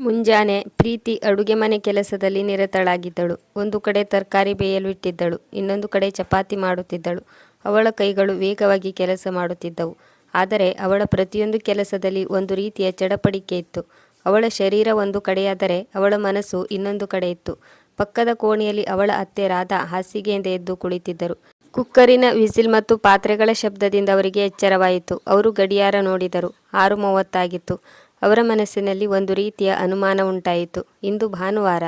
ಮುಂಜಾನೆ ಪ್ರೀತಿ ಅಡುಗೆ ಮನೆ ಕೆಲಸದಲ್ಲಿ ನಿರತಳಾಗಿದ್ದಳು. ಒಂದು ಕಡೆ ತರಕಾರಿ ಬೇಯಲು ಇಟ್ಟಿದ್ದಳು ಇನ್ನೊಂದು ಕಡೆ ಚಪಾತಿ ಮಾಡುತ್ತಿದ್ದಳು. ಅವಳ ಕೈಗಳು ವೇಗವಾಗಿ ಕೆಲಸ ಮಾಡುತ್ತಿದ್ದವು. ಆದರೆ ಅವಳ ಪ್ರತಿಯೊಂದು ಕೆಲಸದಲ್ಲಿ ಒಂದು ರೀತಿಯ ಚಡಪಡಿಕೆ ಇತ್ತು. ಅವಳ ಶರೀರ ಒಂದು ಕಡೆಯಾದರೆ ಅವಳ ಮನಸ್ಸು ಇನ್ನೊಂದು ಕಡೆ ಇತ್ತು. ಪಕ್ಕದ ಕೋಣೆಯಲ್ಲಿ ಅವಳ ಅತ್ತೆ ರಾಧಾ ಹಾಸಿಗೆಯಿಂದ ಎದ್ದು ಕುಳಿತಿದ್ದರು. ಕುಕ್ಕರಿನ ವಿಸಿಲ್ ಮತ್ತು ಪಾತ್ರೆಗಳ ಶಬ್ದದಿಂದ ಅವರಿಗೆ ಎಚ್ಚರವಾಯಿತು. ಅವರು ಗಡಿಯಾರ ನೋಡಿದರು. ಆರು ಮೂವತ್ತಾಗಿತ್ತು. ಅವರ ಮನಸ್ಸಿನಲ್ಲಿ ಒಂದು ರೀತಿಯ ಅನುಮಾನ ಉಂಟಾಯಿತು. ಇಂದು ಭಾನುವಾರ.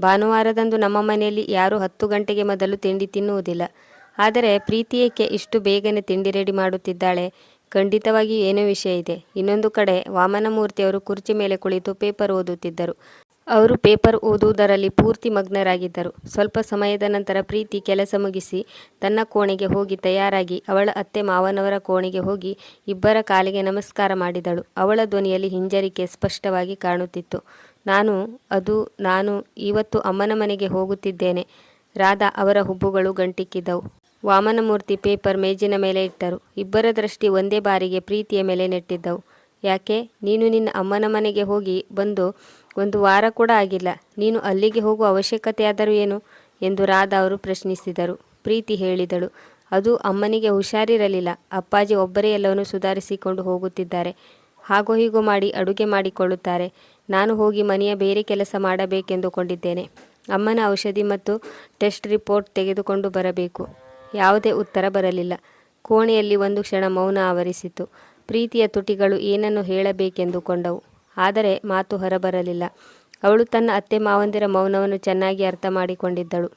ಭಾನುವಾರದಂದು ನಮ್ಮ ಮನೆಯಲ್ಲಿ ಯಾರೂ ಹತ್ತು ಗಂಟೆಗೆ ಮೊದಲು ತಿಂಡಿ ತಿನ್ನುವುದಿಲ್ಲ. ಆದರೆ ಪ್ರೀತಿ ಏಕೆ ಇಷ್ಟು ಬೇಗನೆ ತಿಂಡಿ ರೆಡಿ ಮಾಡುತ್ತಿದ್ದಾಳೆ. ಖಂಡಿತವಾಗಿ ಏನೋ ವಿಷಯ ಇದೆ. ಇನ್ನೊಂದು ಕಡೆ ವಾಮನಮೂರ್ತಿಯವರು ಕುರ್ಚಿ ಮೇಲೆ ಕುಳಿತು ಪೇಪರ್ ಓದುತ್ತಿದ್ದರು. ಅವರು ಪೇಪರ್ ಓದುವುದರಲ್ಲಿ ಪೂರ್ತಿ ಮಗ್ನರಾಗಿದ್ದರು. ಸ್ವಲ್ಪ ಸಮಯದ ನಂತರ ಪ್ರೀತಿ ಕೆಲಸ ಮುಗಿಸಿ ತನ್ನ ಕೋಣೆಗೆ ಹೋಗಿ ತಯಾರಾಗಿ ಅವಳ ಅತ್ತೆ ಮಾವನವರ ಕೋಣೆಗೆ ಹೋಗಿ ಇಬ್ಬರ ಕಾಲಿಗೆ ನಮಸ್ಕಾರ ಮಾಡಿದಳು. ಅವಳ ಧ್ವನಿಯಲ್ಲಿ ಹಿಂಜರಿಕೆ ಸ್ಪಷ್ಟವಾಗಿ ಕಾಣುತ್ತಿತ್ತು. ನಾನು, ಅದು ನಾನು, ಇವತ್ತು ಅಮ್ಮನ ಮನೆಗೆ ಹೋಗುತ್ತಿದ್ದೇನೆ. ರಾಧಾ ಅವರ ಹುಬ್ಬುಗಳು ಗಂಟಿಕ್ಕಿದ್ದವು. ವಾಮನಮೂರ್ತಿ ಪೇಪರ್ ಮೇಜಿನ ಮೇಲೆ ಇಟ್ಟರು. ಇಬ್ಬರ ದೃಷ್ಟಿ ಒಂದೇ ಬಾರಿಗೆ ಪ್ರೀತಿಯ ಮೇಲೆ ನೆಟ್ಟಿದ್ದವು. ಯಾಕೆ? ನೀನು ನಿನ್ನ ಅಮ್ಮನ ಮನೆಗೆ ಹೋಗಿ ಬಂದು ಒಂದು ವಾರ ಕೂಡ ಆಗಿಲ್ಲ. ನೀನು ಅಲ್ಲಿಗೆ ಹೋಗುವ ಅವಶ್ಯಕತೆಯಾದರೂ ಏನು? ಎಂದು ರಾಧಾ ಅವರು ಪ್ರಶ್ನಿಸಿದರು. ಪ್ರೀತಿ ಹೇಳಿದಳು. ಅದು ಅಮ್ಮನಿಗೆ ಹುಷಾರಿರಲಿಲ್ಲ. ಅಪ್ಪಾಜಿ ಒಬ್ಬರೇ ಎಲ್ಲವನ್ನು ಸುಧಾರಿಸಿಕೊಂಡು ಹೋಗುತ್ತಿದ್ದಾರೆ. ಹಾಗೋ ಹೀಗೋ ಮಾಡಿ ಅಡುಗೆ ಮಾಡಿಕೊಳ್ಳುತ್ತಾರೆ. ನಾನು ಹೋಗಿ ಮನೆಯ ಬೇರೆ ಕೆಲಸ ಮಾಡಬೇಕೆಂದುಕೊಂಡಿದ್ದೇನೆ. ಅಮ್ಮನ ಔಷಧಿ ಮತ್ತು ಟೆಸ್ಟ್ ರಿಪೋರ್ಟ್ ತೆಗೆದುಕೊಂಡು ಬರಬೇಕು. ಯಾವುದೇ ಉತ್ತರ ಬರಲಿಲ್ಲ. ಕೋಣೆಯಲ್ಲಿ ಒಂದು ಕ್ಷಣ ಮೌನ ಆವರಿಸಿತು. ಪ್ರೀತಿಯ ತುಟಿಗಳು ಏನನ್ನು ಹೇಳಬೇಕೆಂದುಕೊಂಡವು. ಆದರೆ ಮಾತು ಹೊರಬರಲಿಲ್ಲ. ಅವಳು ತನ್ನ ಅತ್ತೆ ಮಾವಂದಿರ ಮೌನವನ್ನು ಚೆನ್ನಾಗಿ ಅರ್ಥ ಮಾಡಿಕೊಂಡಿದ್ದಳು.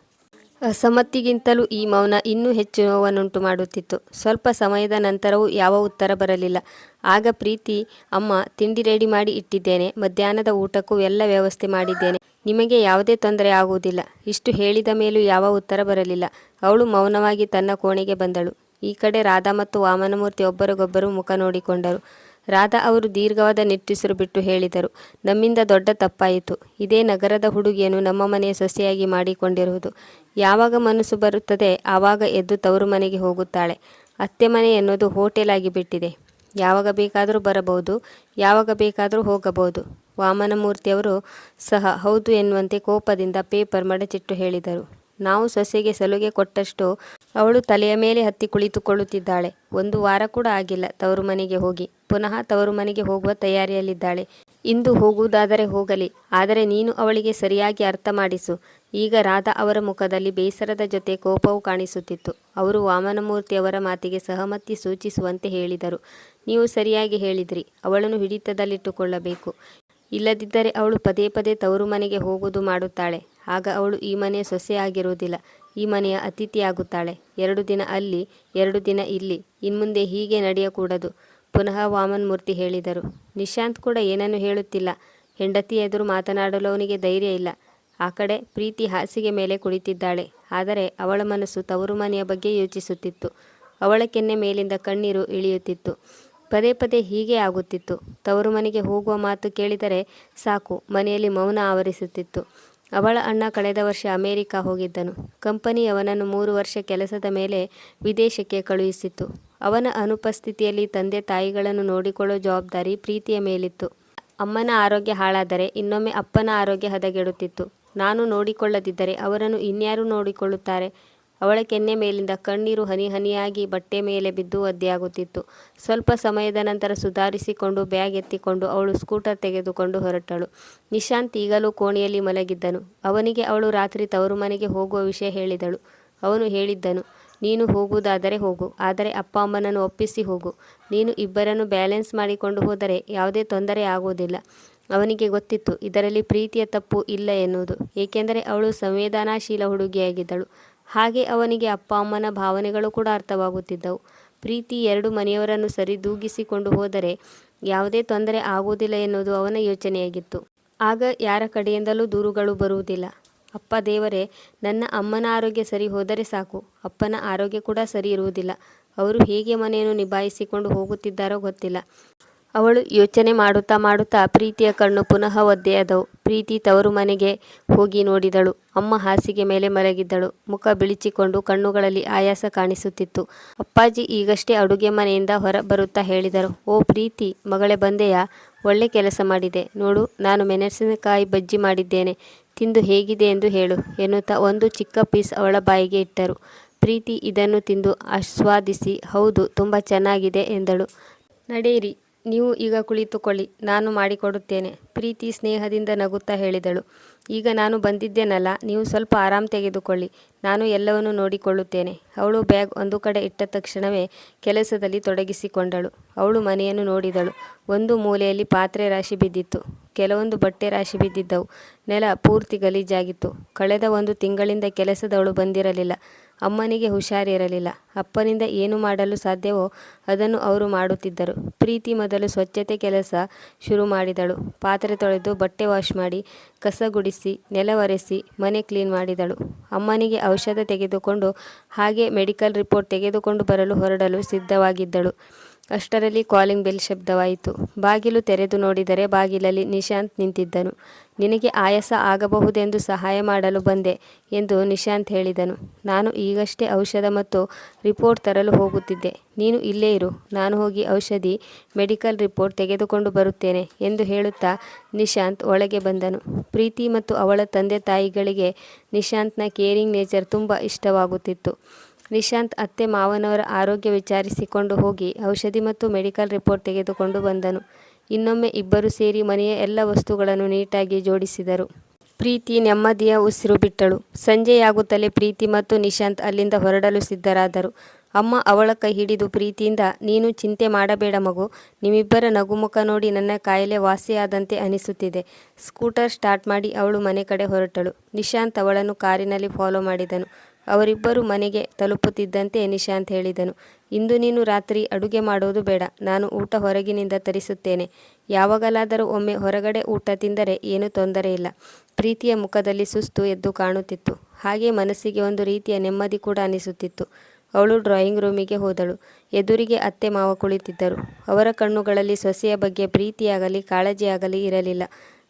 ಅಸಮ್ಮತಿಗಿಂತಲೂ ಈ ಮೌನ ಇನ್ನೂ ಹೆಚ್ಚು ನೋವನ್ನುಂಟು ಮಾಡುತ್ತಿತ್ತು. ಸ್ವಲ್ಪ ಸಮಯದ ನಂತರವೂ ಯಾವ ಉತ್ತರ ಬರಲಿಲ್ಲ. ಆಗ ಪ್ರೀತಿ, ಅಮ್ಮ, ತಿಂಡಿ ರೆಡಿ ಮಾಡಿ ಇಟ್ಟಿದ್ದೇನೆ, ಮಧ್ಯಾಹ್ನದ ಊಟಕ್ಕೂ ಎಲ್ಲ ವ್ಯವಸ್ಥೆ ಮಾಡಿದ್ದೇನೆ, ನಿಮಗೆ ಯಾವುದೇ ತೊಂದರೆ ಆಗುವುದಿಲ್ಲ. ಇಷ್ಟು ಹೇಳಿದ ಮೇಲೂ ಯಾವ ಉತ್ತರ ಬರಲಿಲ್ಲ. ಅವಳು ಮೌನವಾಗಿ ತನ್ನ ಕೋಣೆಗೆ ಬಂದಳು. ಈ ಕಡೆ ರಾಧಾ ಮತ್ತು ವಾಮನಮೂರ್ತಿ ಒಬ್ಬರಿಗೊಬ್ಬರು ಮುಖ ನೋಡಿಕೊಂಡರು. ರಾಧಾ ಅವರು ದೀರ್ಘವಾದ ನಿಟ್ಟುಸಿರು ಬಿಟ್ಟು ಹೇಳಿದರು. ನಮ್ಮಿಂದ ದೊಡ್ಡ ತಪ್ಪಾಯಿತು. ಇದೇ ನಗರದ ಹುಡುಗಿಯನ್ನು ನಮ್ಮ ಮನೆಯ ಸೊಸೆಯಾಗಿ ಮಾಡಿಕೊಂಡಿರುವುದು. ಯಾವಾಗ ಮನಸ್ಸು ಬರುತ್ತದೆ, ಆವಾಗ ಎದ್ದು ತವರು ಮನೆಗೆ ಹೋಗುತ್ತಾಳೆ. ಅತ್ತೆ ಮನೆ ಎನ್ನುವುದು ಹೋಟೆಲ್ ಆಗಿಬಿಟ್ಟಿದೆ ಯಾವಾಗ ಬೇಕಾದರೂ ಬರಬಹುದು, ಯಾವಾಗ ಬೇಕಾದರೂ ಹೋಗಬಹುದು. ವಾಮನಮೂರ್ತಿಯವರು ಸಹ ಹೌದು ಎನ್ನುವಂತೆ ಕೋಪದಿಂದ ಪೇಪರ್ ಮಡಚಿಟ್ಟು ಹೇಳಿದರು. ನಾವು ಸೊಸೆಗೆ ಸಲುಗೆ ಕೊಟ್ಟಷ್ಟು ಅವಳು ತಲೆಯ ಮೇಲೆ ಹತ್ತಿ ಕುಳಿತುಕೊಳ್ಳುತ್ತಿದ್ದಾಳೆ. ಒಂದು ವಾರ ಕೂಡ ಆಗಿಲ್ಲ, ತವರು ಮನೆಗೆ ಹೋಗಿ. ಪುನಃ ತವರು ಮನೆಗೆ ಹೋಗುವ ತಯಾರಿಯಲ್ಲಿದ್ದಾಳೆ. ಇಂದು ಹೋಗುವುದಾದರೆ ಹೋಗಲಿ, ಆದರೆ ನೀನು ಅವಳಿಗೆ ಸರಿಯಾಗಿ ಅರ್ಥ ಮಾಡಿಸು ಈಗ ರಾಧಾ ಅವರ ಮುಖದಲ್ಲಿ ಬೇಸರದ ಜೊತೆ ಕೋಪವು ಕಾಣಿಸುತ್ತಿತ್ತು. ಅವರು ವಾಮನಮೂರ್ತಿಯವರ ಮಾತಿಗೆ ಸಹಮತಿ ಸೂಚಿಸುವಂತೆ ಹೇಳಿದರು. ನೀವು ಸರಿಯಾಗಿ ಹೇಳಿದ್ರಿ, ಅವಳನ್ನು ಹಿಡಿತದಲ್ಲಿಟ್ಟುಕೊಳ್ಳಬೇಕು. ಇಲ್ಲದಿದ್ದರೆ ಅವಳು ಪದೇ ಪದೇ ತವರು ಮನೆಗೆ ಹೋಗುವುದು ಮಾಡುತ್ತಾಳೆ. ಆಗ ಅವಳು ಈ ಮನೆಯ ಸೊಸೆ ಆಗಿರುವುದಿಲ್ಲ ಈ ಮನೆಯ ಅತಿಥಿಯಾಗುತ್ತಾಳೆ. ಎರಡು ದಿನ ಅಲ್ಲಿ, ಎರಡು ದಿನ ಇಲ್ಲಿ, ಇನ್ಮುಂದೆ ಹೀಗೆ ನಡೆಯಕೂಡದು. ಪುನಃ ವಾಮನ್ ಮೂರ್ತಿ ಹೇಳಿದರು, ನಿಶಾಂತ್ ಕೂಡ ಏನನ್ನು ಹೇಳುತ್ತಿಲ್ಲ. ಹೆಂಡತಿ ಎದುರು ಮಾತನಾಡಲು ಅವನಿಗೆ ಧೈರ್ಯ ಇಲ್ಲ. ಆ ಕಡೆ ಪ್ರೀತಿ ಹಾಸಿಗೆ ಮೇಲೆ ಕುಳಿತಿದ್ದಾಳೆ. ಆದರೆ ಅವಳ ಮನಸ್ಸು ತವರು ಮನೆಯ ಬಗ್ಗೆ ಯೋಚಿಸುತ್ತಿತ್ತು. ಅವಳ ಕೆನ್ನೆ ಮೇಲಿಂದ ಕಣ್ಣೀರು ಇಳಿಯುತ್ತಿತ್ತು. ಪದೇ ಪದೇ ಹೀಗೆ ಆಗುತ್ತಿತ್ತು. ತವರು ಮನೆಗೆ ಹೋಗುವ ಮಾತು ಕೇಳಿದರೆ ಸಾಕು, ಮನೆಯಲ್ಲಿ ಮೌನ ಆವರಿಸುತ್ತಿತ್ತು. ಅವಳ ಅಣ್ಣ ಕಳೆದ ವರ್ಷ ಅಮೆರಿಕ ಹೋಗಿದ್ದನು. ಕಂಪನಿ ಅವನನ್ನು ಮೂರು ವರ್ಷ ಕೆಲಸದ ಮೇಲೆ ವಿದೇಶಕ್ಕೆ ಕಳುಹಿಸಿತ್ತು. ಅವನ ಅನುಪಸ್ಥಿತಿಯಲ್ಲಿ ತಂದೆ ತಾಯಿಗಳನ್ನು ನೋಡಿಕೊಳ್ಳೋ ಜವಾಬ್ದಾರಿ ಪ್ರೀತಿಯ ಮೇಲಿತ್ತು. ಅಮ್ಮನ ಆರೋಗ್ಯ ಹಾಳಾದರೆ ಇನ್ನೊಮ್ಮೆ ಅಪ್ಪನ ಆರೋಗ್ಯ ಹದಗೆಡುತ್ತಿತ್ತು. ನಾನು ನೋಡಿಕೊಳ್ಳದಿದ್ದರೆ ಅವರನ್ನು ಇನ್ಯಾರು ನೋಡಿಕೊಳ್ಳುತ್ತಾರೆ? ಅವಳ ಕೆನ್ನೆ ಮೇಲಿಂದ ಕಣ್ಣೀರು ಹನಿ ಹನಿಯಾಗಿ ಬಟ್ಟೆ ಮೇಲೆ ಬಿದ್ದು ಒದ್ದೆಯಾಗುತ್ತಿತ್ತು. ಸ್ವಲ್ಪ ಸಮಯದ ನಂತರ ಸುಧಾರಿಸಿಕೊಂಡು ಬ್ಯಾಗ್ ಎತ್ತಿಕೊಂಡು ಅವಳು ಸ್ಕೂಟರ್ ತೆಗೆದುಕೊಂಡು ಹೊರಟಳು. ನಿಶಾಂತ್ ಈಗಲೂ ಕೋಣೆಯಲ್ಲಿ ಮಲಗಿದ್ದನು. ಅವನಿಗೆ ಅವಳು ರಾತ್ರಿ ತವರು ಮನೆಗೆ ಹೋಗುವ ವಿಷಯ ಹೇಳಿದಳು. ಅವನು ಹೇಳಿದ್ದನು, ನೀನು ಹೋಗುವುದಾದರೆ ಹೋಗು, ಆದರೆ ಅಪ್ಪ ಅಮ್ಮನನ್ನು ಒಪ್ಪಿಸಿ ಹೋಗು. ನೀನು ಇಬ್ಬರನ್ನು ಬ್ಯಾಲೆನ್ಸ್ ಮಾಡಿಕೊಂಡು ಹೋದರೆ ಯಾವುದೇ ತೊಂದರೆ ಆಗುವುದಿಲ್ಲ. ಅವನಿಗೆ ಗೊತ್ತಿತ್ತು, ಇದರಲ್ಲಿ ಪ್ರೀತಿಯ ತಪ್ಪು ಇಲ್ಲ ಎನ್ನುವುದು. ಏಕೆಂದರೆ ಅವಳು ಸಂವೇದನಾಶೀಲ ಹುಡುಗಿಯಾಗಿದ್ದಳು. ಹಾಗೆ ಅವನಿಗೆ ಅಪ್ಪ ಅಮ್ಮನ ಭಾವನೆಗಳು ಕೂಡ ಅರ್ಥವಾಗುತ್ತಿದ್ದವು. ಪ್ರೀತಿ ಎರಡು ಮನೆಯವರನ್ನು ಸರಿದೂಗಿಸಿಕೊಂಡು ಹೋದರೆ ಯಾವುದೇ ತೊಂದರೆ ಆಗುವುದಿಲ್ಲ ಎನ್ನುವುದು ಅವನ ಯೋಚನೆಯಾಗಿತ್ತು. ಆಗ ಯಾರ ಕಡೆಯಿಂದಲೂ ದೂರುಗಳು ಬರುವುದಿಲ್ಲ. ಅಪ್ಪ ದೇವರೇ, ನನ್ನ ಅಮ್ಮನ ಆರೋಗ್ಯ ಸರಿ ಹೋದರೆ ಸಾಕು. ಅಪ್ಪನ ಆರೋಗ್ಯ ಕೂಡ ಸರಿ ಇರುವುದಿಲ್ಲ. ಅವರು ಹೇಗೆ ಮನೆಯನ್ನು ನಿಭಾಯಿಸಿಕೊಂಡು ಹೋಗುತ್ತಿದ್ದಾರೋ ಗೊತ್ತಿಲ್ಲ. ಅವಳು ಯೋಚನೆ ಮಾಡುತ್ತಾ ಮಾಡುತ್ತಾ ಪ್ರೀತಿಯ ಕಣ್ಣು ಪುನಃ ಒದ್ದೆಯಾದವು. ಪ್ರೀತಿ ತವರು ಮನೆಗೆ ಹೋಗಿ ನೋಡಿದಳು. ಅಮ್ಮ ಹಾಸಿಗೆ ಮೇಲೆ ಮಲಗಿದ್ದಳು. ಮುಖ ಬಿಳಿಚಿಕೊಂಡು ಕಣ್ಣುಗಳಲ್ಲಿ ಆಯಾಸ ಕಾಣಿಸುತ್ತಿತ್ತು. ಅಪ್ಪಾಜಿ ಈಗಷ್ಟೇ ಅಡುಗೆ ಮನೆಯಿಂದ ಹೊರ ಬರುತ್ತಾ ಹೇಳಿದರು. ಓ ಪ್ರೀತಿ, ಮಗಳೇ ಬಂದೆಯಾ? ಒಳ್ಳೆ ಕೆಲಸ ಮಾಡಿದೆ. ನೋಡು, ನಾನು ಮೆಣಸಿನಕಾಯಿ ಬಜ್ಜಿ ಮಾಡಿದ್ದೇನೆ. ತಿಂದು ಹೇಗಿದೆ ಎಂದು ಹೇಳು ಎನ್ನುತ್ತಾ ಒಂದು ಚಿಕ್ಕ ಪೀಸ್ ಅವಳ ಬಾಯಿಗೆ ಇಟ್ಟರು. ಪ್ರೀತಿ ಇದನ್ನು ತಿಂದು ಆಸ್ವಾದಿಸಿ, ಹೌದು, ತುಂಬ ಚೆನ್ನಾಗಿದೆ ಎಂದಳು. ನಡೆಯಿರಿ. ನೀವು ಈಗ ಕುಳಿತುಕೊಳ್ಳಿ, ನಾನು ಮಾಡಿಕೊಡುತ್ತೇನೆ. ಪ್ರೀತಿ ಸ್ನೇಹದಿಂದ ನಗುತ್ತಾ ಹೇಳಿದಳು. ಈಗ ನಾನು ಬಂದಿದ್ದೇನಲ್ಲ, ನೀವು ಸ್ವಲ್ಪ ಆರಾಮ್ ತೆಗೆದುಕೊಳ್ಳಿ, ನಾನು ಎಲ್ಲವನ್ನು ನೋಡಿಕೊಳ್ಳುತ್ತೇನೆ. ಅವಳು ಬ್ಯಾಗ್ ಒಂದು ಕಡೆ ಇಟ್ಟ ತಕ್ಷಣವೇ ಕೆಲಸದಲ್ಲಿ ತೊಡಗಿಸಿಕೊಂಡಳು. ಅವಳು ಮನೆಯನ್ನು ನೋಡಿದಳು. ಒಂದು ಮೂಲೆಯಲ್ಲಿ ಪಾತ್ರೆ ರಾಶಿ ಬಿದ್ದಿತ್ತು. ಕೆಲವೊಂದು ಬಟ್ಟೆ ರಾಶಿ ಬಿದ್ದಿದ್ದವು. ನೆಲ ಪೂರ್ತಿ ಗಲೀಜಾಗಿತ್ತು. ಕಳೆದ ಒಂದು ತಿಂಗಳಿಂದ ಕೆಲಸದವಳು ಬಂದಿರಲಿಲ್ಲ. ಅಮ್ಮನಿಗೆ ಹುಷಾರಿರಲಿಲ್ಲ. ಅಪ್ಪನಿಂದ ಏನು ಮಾಡಲು ಸಾಧ್ಯವೋ ಅದನ್ನು ಅವರು ಮಾಡುತ್ತಿದ್ದರು. ಪ್ರೀತಿ ಮೊದಲು ಸ್ವಚ್ಛತೆ ಕೆಲಸ ಶುರು ಮಾಡಿದಳು. ಪಾತ್ರೆ ತೊಳೆದು ಬಟ್ಟೆ ವಾಶ್ ಮಾಡಿ, ಕಸ ಗುಡಿಸಿ, ನೆಲ ಒರೆಸಿ, ಮನೆ ಕ್ಲೀನ್ ಮಾಡಿದಳು. ಅಮ್ಮನಿಗೆ ಔಷಧ ತೆಗೆದುಕೊಂಡು ಹಾಗೆ ಮೆಡಿಕಲ್ ರಿಪೋರ್ಟ್ ತೆಗೆದುಕೊಂಡು ಬರಲು ಹೊರಡಲು ಸಿದ್ಧವಾಗಿದ್ದಳು. ಅಷ್ಟರಲ್ಲಿ ಕಾಲಿಂಗ್ ಬೆಲ್ ಶಬ್ದವಾಯಿತು. ಬಾಗಿಲು ತೆರೆದು ನೋಡಿದರೆ ಬಾಗಿಲಲ್ಲಿ ನಿಶಾಂತ್ ನಿಂತಿದ್ದನು. ನಿನಗೆ ಆಯಾಸ ಆಗಬಹುದೆಂದು ಸಹಾಯ ಮಾಡಲು ಬಂದೆ ಎಂದು ನಿಶಾಂತ್ ಹೇಳಿದನು. ನಾನು ಈಗಷ್ಟೇ ಔಷಧ ಮತ್ತು ರಿಪೋರ್ಟ್ ತರಲು ಹೋಗುತ್ತಿದ್ದೆ. ನೀನು ಇಲ್ಲೇ ಇರು. ನಾನು ಹೋಗಿ ಔಷಧಿ, ಮೆಡಿಕಲ್ ರಿಪೋರ್ಟ್ ತೆಗೆದುಕೊಂಡು ಬರುತ್ತೇನೆ ಎಂದು ಹೇಳುತ್ತಾ ನಿಶಾಂತ್ ಒಳಗೆ ಬಂದನು. ಪ್ರೀತಿ ಮತ್ತು ಅವಳ ತಂದೆ ತಾಯಿಗಳಿಗೆ ನಿಶಾಂತ್ನ ಕೇರಿಂಗ್ ನೇಚರ್ ತುಂಬ ಇಷ್ಟವಾಗುತ್ತಿತ್ತು. ನಿಶಾಂತ್ ಅತ್ತೆ ಮಾವನವರ ಆರೋಗ್ಯ ವಿಚಾರಿಸಿಕೊಂಡು ಹೋಗಿ ಔಷಧಿ ಮತ್ತು ಮೆಡಿಕಲ್ ರಿಪೋರ್ಟ್ ತೆಗೆದುಕೊಂಡು ಬಂದನು. ಇನ್ನೊಮ್ಮೆ ಇಬ್ಬರು ಸೇರಿ ಮನೆಯ ಎಲ್ಲ ವಸ್ತುಗಳನ್ನು ನೀಟಾಗಿ ಜೋಡಿಸಿದರು. ಪ್ರೀತಿ ನೆಮ್ಮದಿಯ ಉಸಿರು ಬಿಟ್ಟಳು. ಸಂಜೆಯಾಗುತ್ತಲೇ ಪ್ರೀತಿ ಮತ್ತು ನಿಶಾಂತ್ ಅಲ್ಲಿಂದ ಹೊರಡಲು ಸಿದ್ಧರಾದರು. ಅಮ್ಮ ಅವಳ ಕೈ ಹಿಡಿದು ಪ್ರೀತಿಯಿಂದ, ನೀನು ಚಿಂತೆ ಮಾಡಬೇಡ ಮಗು. ನಿಮ್ಮಿಬ್ಬರ ನಗುಮುಖ ನೋಡಿ ನನ್ನ ಕಾಯಿಲೆ ವಾಸಿಯಾದಂತೆ ಅನಿಸುತ್ತಿದೆ. ಸ್ಕೂಟರ್ ಸ್ಟಾರ್ಟ್ ಮಾಡಿ ಅವಳು ಮನೆ ಕಡೆ ಹೊರಟಳು. ನಿಶಾಂತ್ ಅವಳನ್ನು ಕಾರಿನಲ್ಲಿ ಫಾಲೋ ಮಾಡಿದನು. ಅವರಿಬ್ಬರು ಮನೆಗೆ ತಲುಪುತ್ತಿದ್ದಂತೆ ನಿಶಾಂತ್ ಹೇಳಿದನು, ಇಂದು ನೀನು ರಾತ್ರಿ ಅಡುಗೆ ಮಾಡೋದು ಬೇಡ, ನಾನು ಊಟ ಹೊರಗಿನಿಂದ ತರಿಸುತ್ತೇನೆ. ಯಾವಾಗಲಾದರೂ ಒಮ್ಮೆ ಹೊರಗಡೆ ಊಟ ತಿಂದರೆ ಏನೂ ತೊಂದರೆ ಇಲ್ಲ. ಪ್ರೀತಿಯ ಮುಖದಲ್ಲಿ ಸುಸ್ತು ಎದ್ದು ಕಾಣುತ್ತಿತ್ತು. ಹಾಗೆ ಮನಸ್ಸಿಗೆ ಒಂದು ರೀತಿಯ ನೆಮ್ಮದಿ ಕೂಡ ಅನಿಸುತ್ತಿತ್ತು. ಅವಳು ಡ್ರಾಯಿಂಗ್ ರೂಮಿಗೆ ಹೋದಳು. ಎದುರಿಗೆ ಅತ್ತೆ ಮಾವ ಕುಳಿತಿದ್ದರು. ಅವರ ಕಣ್ಣುಗಳಲ್ಲಿ ಸೊಸೆಯ ಬಗ್ಗೆ ಪ್ರೀತಿಯಾಗಲಿ, ಕಾಳಜಿಯಾಗಲಿ ಇರಲಿಲ್ಲ.